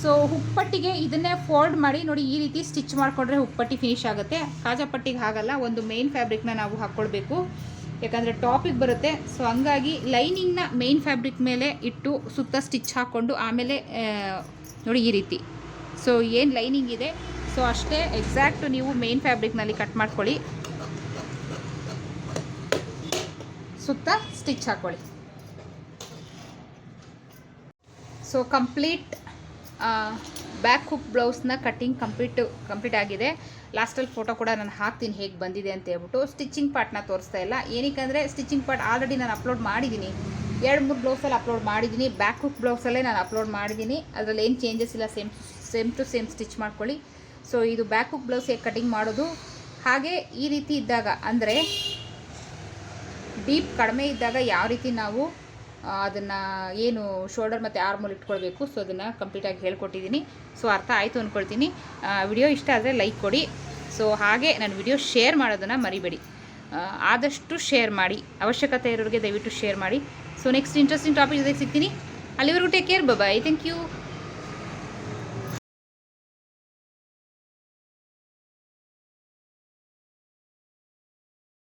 ಸೊ ಹುಪ್ಪಟ್ಟಿಗೆ ಇದನ್ನೇ ಫೋಲ್ಡ್ ಮಾಡಿ ನೋಡಿ ಈ ರೀತಿ ಸ್ಟಿಚ್ ಮಾಡಿಕೊಂಡ್ರೆ ಹುಪ್ಪಟ್ಟಿ ಫಿನಿಶ್ ಆಗುತ್ತೆ. ಕಾಜಪಟ್ಟಿಗೆ ಆಗಲ್ಲ ಒಂದು ಮೇನ್ ಫ್ಯಾಬ್ರಿಕ್ನ ನಾವು ಹಾಕ್ಕೊಳ್ಬೇಕು. ಯಾಕಂದರೆ ಟಾಪಿಗೆ ಬರುತ್ತೆ. ಸೊ ಹಂಗಾಗಿ ಲೈನಿಂಗ್ನ ಮೇನ್ ಫ್ಯಾಬ್ರಿಕ್ ಮೇಲೆ ಇಟ್ಟು ಸುತ್ತ ಸ್ಟಿಚ್ ಹಾಕ್ಕೊಂಡು ಆಮೇಲೆ ನೋಡಿ ಈ ರೀತಿ. ಸೊ ಏನು ಲೈನಿಂಗ್ ಇದೆ? ಸೊ ಅಷ್ಟೇ ಎಕ್ಸಾಕ್ಟ್ ನೀವು ಮೇನ್ ಫ್ಯಾಬ್ರಿಕ್ನಲ್ಲಿ ಕಟ್ ಮಾಡ್ಕೊಳ್ಳಿ. ಸುತ್ತ ಸ್ಟಿಚ್ ಹಾಕ್ಕೊಳ್ಳಿ ಸೊ ಕಂಪ್ಲೀಟ್ ಬ್ಯಾಕ್ ಹುಕ್ ಬ್ಲೌಸ್ನ ಕಟ್ಟಿಂಗ್ ಕಂಪ್ಲೀಟ್ ಕಂಪ್ಲೀಟ್ ಆಗಿದೆ. ಲಾಸ್ಟಲ್ಲಿ ಫೋಟೋ ಕೂಡ ನಾನು ಹಾಕ್ತೀನಿ ಹೇಗೆ ಬಂದಿದೆ ಅಂತ ಹೇಳ್ಬಿಟ್ಟು. ಸ್ಟಿಚಿಂಗ್ ಪಾರ್ಟ್ನ ತೋರಿಸ್ತಾ ಇಲ್ಲ. ಏನಕ್ಕೆ ಸ್ಟಿಚಿಂಗ್ ಪಾರ್ಟ್ ಆಲ್ರೆಡಿ ನಾನು ಅಪ್ಲೋಡ್ ಮಾಡಿದ್ದೀನಿ ಎರಡು, ಮೂರು ಬ್ಲೌಸಲ್ಲಿ ಅಪ್ಲೋಡ್ ಮಾಡಿದ್ದೀನಿ ಬ್ಯಾಕ್ ಹುಕ್ ಬ್ಲೌಸಲ್ಲೇ ನಾನು ಅಪ್ಲೋಡ್ ಮಾಡಿದ್ದೀನಿ ಅದರಲ್ಲಿ ಏನು ಚೇಂಜಸ್ ಇಲ್ಲ same same to same stitch ಮಾಡ್ಕೊಳ್ಳಿ. ಸೊ ಇದು ಬ್ಯಾಕ್ ಹುಕ್ ಬ್ಲೌಸ್ ಹೇಗೆ ಕಟಿಂಗ್ ಮಾಡೋದು. ಹಾಗೆ ಈ ರೀತಿ ಇದ್ದಾಗ, ಅಂದರೆ ಡೀಪ್ ಕಡಿಮೆ ಇದ್ದಾಗ ಯಾವ ರೀತಿ ನಾವು ಅದನ್ನು ಏನು ಶೋಲ್ಡರ್ ಮತ್ತು ಆರ್ಮೋಲ್ ಇಟ್ಕೊಳ್ಬೇಕು ಸೊ ಅದನ್ನು ಕಂಪ್ಲೀಟಾಗಿ ಹೇಳ್ಕೊಟ್ಟಿದ್ದೀನಿ ಸೊ ಅರ್ಥ ಆಯಿತು ಅಂದ್ಕೊಳ್ತೀನಿ ವಿಡಿಯೋ ಇಷ್ಟ ಆದರೆ ಲೈಕ್ ಕೊಡಿ. ಸೊ ಹಾಗೆ ನಾನು ವಿಡಿಯೋ ಶೇರ್ ಮಾಡೋದನ್ನು ಮರಿಬೇಡಿ. ಆದಷ್ಟು ಶೇರ್ ಮಾಡಿ. ಅವಶ್ಯಕತೆ ಇರೋರಿಗೆ ದಯವಿಟ್ಟು ಶೇರ್ ಮಾಡಿ. ಸೊ ನೆಕ್ಸ್ಟ್ ಇಂಟ್ರೆಸ್ಟಿಂಗ್ ಟಾಪಿಕ್ ಜೊತೆಗೆ ಸಿಗ್ತೀನಿ. ಅಲ್ಲಿವರೆಗೂ take care bye thank you